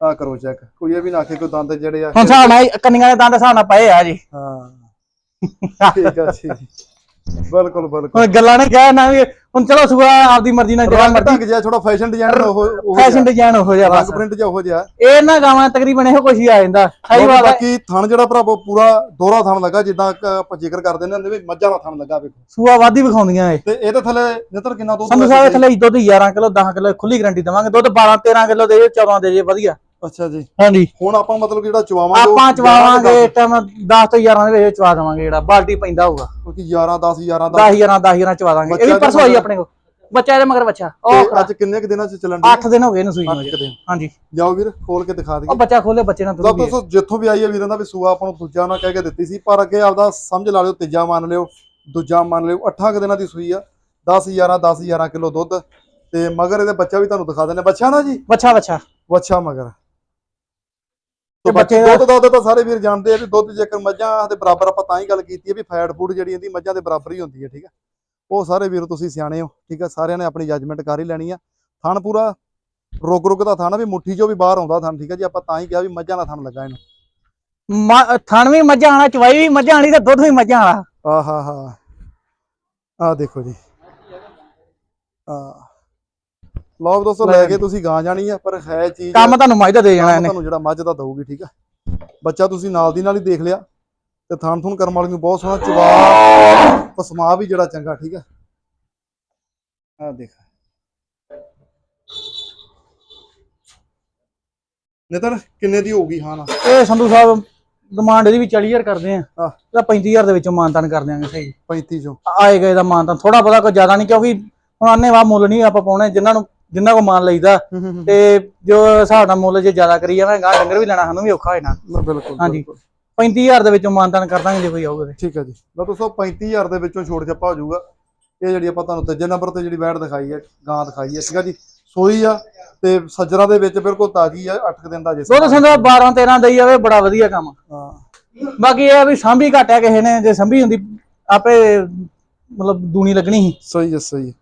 ਆ ਕਰੋ ਚੈੱਕ ਕੋਈ ਇਹ ਵੀ ਨਾ ਆਖੇ ਕੋਈ ਦੰਦ ਜਿਹੜੇ ਆ ਹੁਣ ਹਿਸਾਬ ਨਾਲ ਕੰਨੀਆਂ ਦੇ ਦੰਦ ਹਿਸਾਬ ਨਾਲ ਪਏ ਆ ਜੀ। ਹਾਂ। ਠੀਕ ਹੈ ਜੀ। ਬਿਲਕੁਲ ਬਿਲਕੁਲ। ਹੁਣ ਗੱਲਾਂ ਨੇ ਕਹਿ ਨਾ ਵੀ ਹੁਣ ਚਲੋ ਸੂਆ ਆਪਦੀ ਮਰਜ਼ੀ ਨਾਲ ਜਿਹੜਾ ਰੰਗ ਮਰਜ਼ੀ ਢੰਗ ਜਿਹਾ ਥੋੜਾ ਫੈਸ਼ਨ ਡਿਜ਼ਾਈਨ ਉਹ ਉਹ ਫੈਸ਼ਨ ਡਿਜ਼ਾਈਨ ਹੋ ਜਾ ਰੰਗ ਬਸ। ਪ੍ਰਿੰਟ ਜਿਹਾ ਉਹ ਜਿਹਾ। ਇਹ ਨਾ ਗਾਵਾਂ ਤਕਰੀਬਨ ਇਹੋ ਕੁਛ ਹੀ ਆ ਜਾਂਦਾ। ਸ਼ਾਹੀਵਾਲ ਆ। ਬਾਕੀ ਥਣ ਜਿਹੜਾ ਭਰਾਵੋ ਪੂਰਾ ਦੋਹਰਾ ਥਣ ਲੱਗਾ ਜਿੱਦਾਂ ਕਿ ਆਪਾਂ ਜ਼ਿਕਰ ਕਰਦੇ ਨੇ ਹੁੰਦੇ ਵੀ ਮੱਝਾਂ ਦਾ ਥਣ ਲੱਗਾ ਵੇਖੋ। ਸੂਆ ਵਾਧੀ ਵਿਖਾਉਂਦੀਆਂ ਇਹ। ਤੇ ਇਹਦੇ ਥੱਲੇ ਨਿਤਰ ਕਿੰਨਾ ਦੁੱਧ ਸੰਧੂ ਸਾਹਿਬ ਥੱਲੇ ਦੁੱਧ 11 ਕਿਲੋ 10 ਕਿਲੋ ਖੁੱਲੀ ਗਰੰਟੀ ਦਵਾਂਗੇ। ਦੁੱਧ 12 13 ਕਿਲੋ ਦੇ ਜੇ 14 ਦੇ ਜੇ ਵਧੀਆ। ਅੱਛਾ ਜੀ। ਹਾਂਜੀ। ਹੁਣ ਆਪਾਂ ਮਤਲਬ ਜਿਹੜਾ ਚਵਾਵਾਂਗੇ ਉਹ ਆਪਾਂ 11 ਚਵਾਵਾਂਗੇ ਟਾਈਮ 10 ਤੋਂ 11 ਦੇ ਵਿੱਚ ਚਵਾ ਦੇਵਾਂਗੇ ਜਿਹੜਾ ਬਾਲਟੀ ਪੈਂਦਾ ਹੋਊਗਾ। ਕਿਉਂਕਿ 11 10 11 ਦਾ 10 11 10 11 ਚਵਾ ਦਾਂਗੇ। ਇਹ ਵੀ ਬੱਚਾ ਪਰਸੋਂ ਆਈ ਆਪਣੇ ਕੋਲ। ਬੱਚਾ ਇਹਦੇ ਮਗਰ ਬੱਚਾ। ਉਹ ਅੱਜ ਕਿੰਨੇ ਕੁ ਦਿਨਾਂ ਚ ਚੱਲਣ ਦੀ 8 ਦਿਨ ਹੋ ਗਏ ਇਹਨੂੰ ਸੂਈ ਨੂੰ ਅੱਠ ਕੁ ਦਿਨ। ਹਾਂਜੀ। ਜਾਓ ਵੀਰ ਖੋਲ ਕੇ ਦਿਖਾ ਉਹ ਦਈਏ। ਬੱਚਾ ਖੋਲੇ ਬੱਚੇ ਨਾਲ ਤਾਂ ਦੁੱਧ ਦੋਸਤੋ ਜਿੱਥੋਂ ਵੀ ਆਈ ਹੈ ਵੀਰਾਂ ਦਾ ਵੀ ਸੂਆ ਆਪਾਂ ਨੂੰ ਦੂਜਾ ਨਾ ਕਹਿ ਕੇ ਦਿੱਤੀ ਸੀ ਪਰ ਅੱਗੇ ਆਪਦਾ ਸਮਝ ਲਾ ਲਿਓ ਤੀਜਾ ਮੰਨ ਲਿਓ ਦੂਜਾ ਮੰਨ ਲਿਓ ਅੱਠਾਂ ਕੁ ਦਿਨਾਂ ਦੀ ਸੂਈ ਆ। 10 11 10 11 ਕਿਲੋ ਦੁੱਧ। ਤੇ ਮਗਰ ਇਹਦੇ ਬੱਚਾ ਵੀ ਤੁਹਾਨੂੰ ਦਿਖਾ ਦਿੰਦੇ ਬੱਚਾ ਨਾ ਜੀ? ਬੱਚਾ ਬੱਚਾ। ਵੱਛਾ ਮਗਰ। ਤੇ ਬੱਚੇ ਦੁੱਧ ਦਾ ਤਾਂ ਸਾਰੇ ਵੀਰ ਜਾਣਦੇ ਆ ਵੀ ਦੁੱਧ ਜੇਕਰ ਮੱਝਾਂ ਦੇ ਬਰਾਬਰ ਆਪਾਂ ਤਾਂ ਹੀ ਗੱਲ ਕੀਤੀ ਹੈ ਵੀ ਫੈਟ ਫੂਡ ਜਿਹੜੀ ਇਹਦੀ ਮੱਝਾਂ ਦੇ ਬਰਾਬਰ ਹੀ ਹੁੰਦੀ ਹੈ ਠੀਕ ਹੈ ਉਹ ਸਾਰੇ ਵੀਰ ਤੁਸੀਂ ਸਿਆਣੇ ਹੋ ਠੀਕ ਹੈ ਸਾਰਿਆਂ ਨੇ ਆਪਣੀ ਜੱਜਮੈਂਟ ਕਰ ਹੀ ਲੈਣੀ ਆ। ਥਣ ਪੂਰਾ ਰੁਕ ਰੁਕ ਦਾ ਥਣ ਵੀ ਮੁੱਠੀ ਚੋਂ ਵੀ ਬਾਹਰ ਆਉਂਦਾ ਥਣ ਠੀਕ ਹੈ ਜੀ? ਆਪਾਂ ਤਾਂ ਹੀ ਕਿਹਾ ਵੀ ਮੱਝਾਂ ਦਾ ਥਣ ਲੱਗਾ ਇਹਨੂੰ। ਥਣ ਵੀ ਮੱਝਾਂ ਆਣਾ ਚਵਾਈ ਵੀ ਮੱਝਾਂ ਆਣੀ ਤੇ ਦੁੱਧ ਵੀ ਮੱਝਾਂ ਆਲਾ ਆ ਹਾ ਹਾ। ਆ ਦੇਖੋ ਜੀ। ਆ ਲਓ ਦੋਸਤੋ ਲੈ ਕੇ ਤੁਸੀਂ ਗਾਂ ਜਾਣੀ ਆ ਪਰ ਹੈ ਚੀਜ਼ ਕੰਮ ਤੁਹਾਨੂੰ ਮੱਝ ਦਾ ਦੇ ਜਾਣਾ ਇਹਨੇ। ਤੁਹਾਨੂੰ ਜਿਹੜਾ ਮੱਝ ਦਾ ਦਊਗੀ ਠੀਕ ਆ? ਬੱਚਾ ਤੁਸੀਂ ਨਾਲ ਦੀ ਨਾਲ ਹੀ ਦੇਖ ਲਿਆ ਤੇ ਥਾਣ ਥੂਣ ਕਰਮ ਵਾਲੀ ਨੂੰ ਬਹੁਤ ਸੋਹਣਾ ਚਵਾ ਪਸਮਾ ਵੀ ਜਿਹੜਾ ਚੰਗਾ ਠੀਕ ਆ? ਆ ਦੇਖ। ਨਿਤਨ ਕਿੰਨੇ ਦੀ ਹੋਊਗੀ ਹਾਂ ਨਾ ਇਹ ਸੰਧੂ ਸਾਹਿਬ ਡਿਮਾਂਡ ਇਹਦੀ ਵੀ 40000 ਕਰਦੇ ਆ। ਹਾਂ। ਤਾਂ 35000 ਦੇ ਵਿੱਚੋਂ ਮਾਨਤਾਨ ਕਰ ਦਿਆਂਗੇ ਸਹੀ। 35 ਚੋਂ। ਆਏ ਗਏ ਦਾ ਮਾਨਤਾਨ ਥੋੜਾ ਬਹੁਤਾ ਕੋਈ ਜ਼ਿਆਦਾ ਨਹੀਂ ਕਿਉਂਕਿ ਹੁਣ ਆਨੇ ਵਾ ਮੁੱਲ ਨਹੀਂ ਆਪਾਂ ਪਾਉਣੇ ਜਿਨ੍ਹਾਂ ਨੂੰ ਜਿੰਨਾ ਕੋ ਮਾਨ ਲਈਦਾ ਤੇ ਜੋ ਹਿਸਾਬ ਨਾਲ ਮੁੱਲ ਜੇ ਜ਼ਿਆਦਾ ਕਰੀ ਜਾਵਾਂਗੇ ਗਾਂ ਡੰਗਰ ਵੀ ਲੈਣਾ ਸਾਨੂੰ ਵੀ ਔਖਾ ਹੋ ਜਾਣਾ ਨਾ ਬਿਲਕੁਲ ਹਾਂਜੀ। ਬਿਲਕੁਲ। 35000 ਦੇ ਵਿੱਚੋਂ ਮਾਨਤਾਨ ਕਰ ਦਾਂਗੇ ਜੇ ਕੋਈ ਆਊਗਾ ਤੇ। ਠੀਕ ਹੈ ਜੀ। ਲਓ ਦੋਸਤੋ 35000 ਦੇ ਵਿੱਚੋਂ ਛੋੜ ਛੱਪਾ ਹੋ ਜਾਊਗਾ। ਇਹ ਜਿਹੜੀ ਆਪਾਂ ਤੁਹਾਨੂੰ ਤੀਜੇ ਨੰਬਰ ਤੇ ਜਿਹੜੀ ਵੈੜ ਦਿਖਾਈ ਹੈ ਗਾਂ ਦਿਖਾਈ ਹੈ ਠੀਕ ਹੈ ਜੀ। ਸੋਈ ਆ ਤੇ ਸੱਜਰਾ ਦੇ ਵਿੱਚ ਬਿਲਕੁਲ ਤਾਜ਼ੀ ਆ 8 ਦਿਨ ਦਾ ਜੇ ਦੁੱਧ ਸੰਦਾ 12 13 ਦੇਈ ਜਾਵੇ ਬੜਾ ਵਧੀਆ ਕੰਮ। ਹਾਂ। ਬਾਕੀ ਇਹ ਆ ਵੀ ਸਾਂਭੀ ਘੱਟ ਹੈ ਕਿਸੇ ਨੇ ਜੇ ਸੰਭੀ ਹੁੰਦੀ ਆਪੇ ਮਤਲਬ ਦੂਣੀ ਲੱਗਣੀ ਸੀ। ਸਹੀ ਹੈ ਸਹੀ ਹੈ।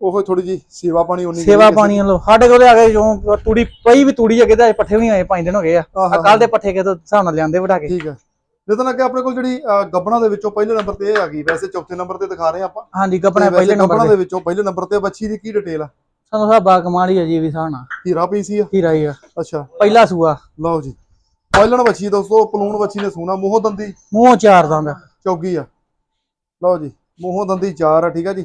ਉਹ ਥੋੜੀ ਜੀ ਸੇਵਾ ਪਾਣੀ ਉਨੀ ਸੇਵਾ ਪਾਣੀ ਵੱਲੋਂ ਸਾਡੇ ਕੋਲ ਆ ਗਏ ਜੋ ਤੂੜੀ ਪਈ ਵੀ ਤੂੜੀ ਅੱਗੇ ਤਾਂ ਪੱਠੇ ਵੀ ਨਹੀਂ ਆਏ ਪੰਜ ਦਿਨ ਹੋ ਗਏ ਆ। ਕੱਲ ਦੇ ਪੱਠੇ ਕਿਤੋਂ ਹਿਸਾਬ ਨਾਲ ਲਿਆਂਦੇ ਵਢਾ ਕੇ। ਠੀਕ ਹੈ। ਜਿੱਦਾਂ ਕਿ ਆਪਣੇ ਕੋਲ ਜਿਹੜੀ ਗੱਬਣਾ ਦੇ ਵਿੱਚੋਂ ਪਹਿਲੇ ਨੰਬਰ ਤੇ ਇਹ ਆ ਗਈ। ਵੈਸੇ ਚੌਥੇ ਨੰਬਰ ਤੇ ਦਿਖਾ ਰਹੇ ਆਪਾਂ। ਹਾਂਜੀ ਵੈਸੇ ਪਹਿਲੇ ਨੰਬਰ ਗੱਬਣਾ ਦੇ ਵਿੱਚੋਂ ਪਹਿਲੇ ਨੰਬਰ ਤੇ ਬੱਚੀ ਦੀ ਕੀ ਡਿਟੇਲ ਆ? ਸਾਨੂੰ ਸਾਹਿਬ ਬਾ ਕਮਾਲ ਹੀ ਆ ਜੀ ਵੀ ਨਾਲ। ਹੀਰਾ ਪੀਸੀ ਆ? ਹੀਰਾ ਹੀ ਆ। ਅੱਛਾ। ਪਹਿਲਾ ਸੂਆ। ਲਓ ਜੀ। ਪਹਿਲਣ ਬੱਚੀ ਦੋਸਤੋ ਪਲੂਣ ਬੱਚੀ ਨੇ ਸੂਣਾ। ਮੂੰਹੋਂ ਦੰਦੀ? ਮੂੰਹੋਂ ਚਾਰ ਦੰਦ ਚੌਗੀ ਆ। ਲਓ ਜੀ। ਮੂੰਹੋਂ ਦੰਦੀ ਚਾਰ ਆ ਠੀਕ ਆ ਜੀ।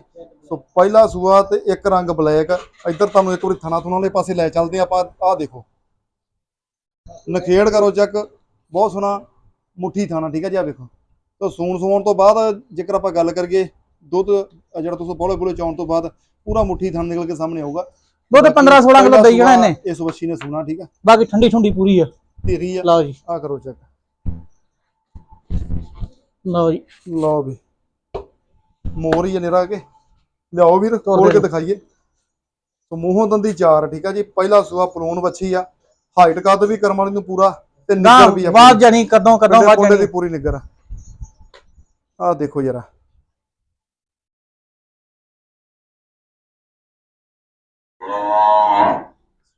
ਸੋ ਪਹਿਲਾ ਸੂਆ ਤੇ ਇੱਕ ਰੰਗ ਬਲੈਕ ਇੱਧਰ ਤੁਹਾਨੂੰ ਇੱਕ ਵਾਰੀ ਥਣਾ ਥੁਣਾ ਵਾਲੇ ਪਾਸੇ ਲੈ ਚੱਲਦੇ ਆਪਾਂ। ਆਹ ਦੇਖੋ। ਨਖੇੜ ਕਰੋ ਚੈੱਕ। ਬਹੁਤ ਸੋਹਣਾ ਮੁੱਠੀ ਥਾਣਾ ਠੀਕ ਆ ਜੀ ਆ ਵੇਖੋ। ਤਾਂ ਸੂਣ ਸੂਣ ਤੋਂ ਬਾਅਦ ਜੇਕਰ ਆਪਾਂ ਗੱਲ ਕਰੀਏ ਦੁੱਧ ਜਿਹੜਾ ਤੁਸੀਂ ਬੋਲੇ ਬੋਲੇ ਚਾਉਣ ਤੋਂ ਬਾਅਦ ਪੂਰਾ ਮੁੱਠੀ ਥਣ ਨਿਕਲ ਕੇ ਸਾਹਮਣੇ ਆਊਗਾ। ਦੁੱਧ 15 16 ਕਿਲੋ ਦੇਈ ਜਾਣਾ ਇਹਨੇ। ਇਸ ਬੱਚੀ ਨੇ ਸੂਣਾ ਠੀਕ ਆ। ਬਾਕੀ ਠੰਡੀ ਠੁੰਡੀ ਪੂਰੀ ਆ। ਧੀਰੀ ਆ। ਲਓ ਜੀ। ਆ ਕਰੋ ਚੈੱਕ। ਲਓ ਜੀ। ਲਓ ਵੀ। ਮੋਰ ਹੀ ਨਿਰਾ ਕੇ। ਲਿਆਓ ਵੀਰ ਖੋਲ ਕੇ। ਦਿਖਾਈਏ। ਸੋ ਮੂੰਹੋਂ ਦੰਦੀ ਚਾਰ ਠੀਕ ਆ ਜੀ। ਪਹਿਲਾ ਸੂਆ ਪਲੂਣ ਵੱਛੀ ਆ। ਹਾਈਟ ਕੱਦ ਵੀ ਕਰਮ ਵਾਲੀ ਨੂੰ ਪੂਰਾ ਤੇ ਨਿੱਗਰ ਵੀ ਆ ਬਾਅਦ ਜਾਣੀ ਕਦੋਂ ਕਦੋਂ ਦੀ ਜਾਣੀ ਪੂਰੀ ਨਿੱਗਰ ਆ। ਆਹ ਦੇਖੋ ਜਰਾ।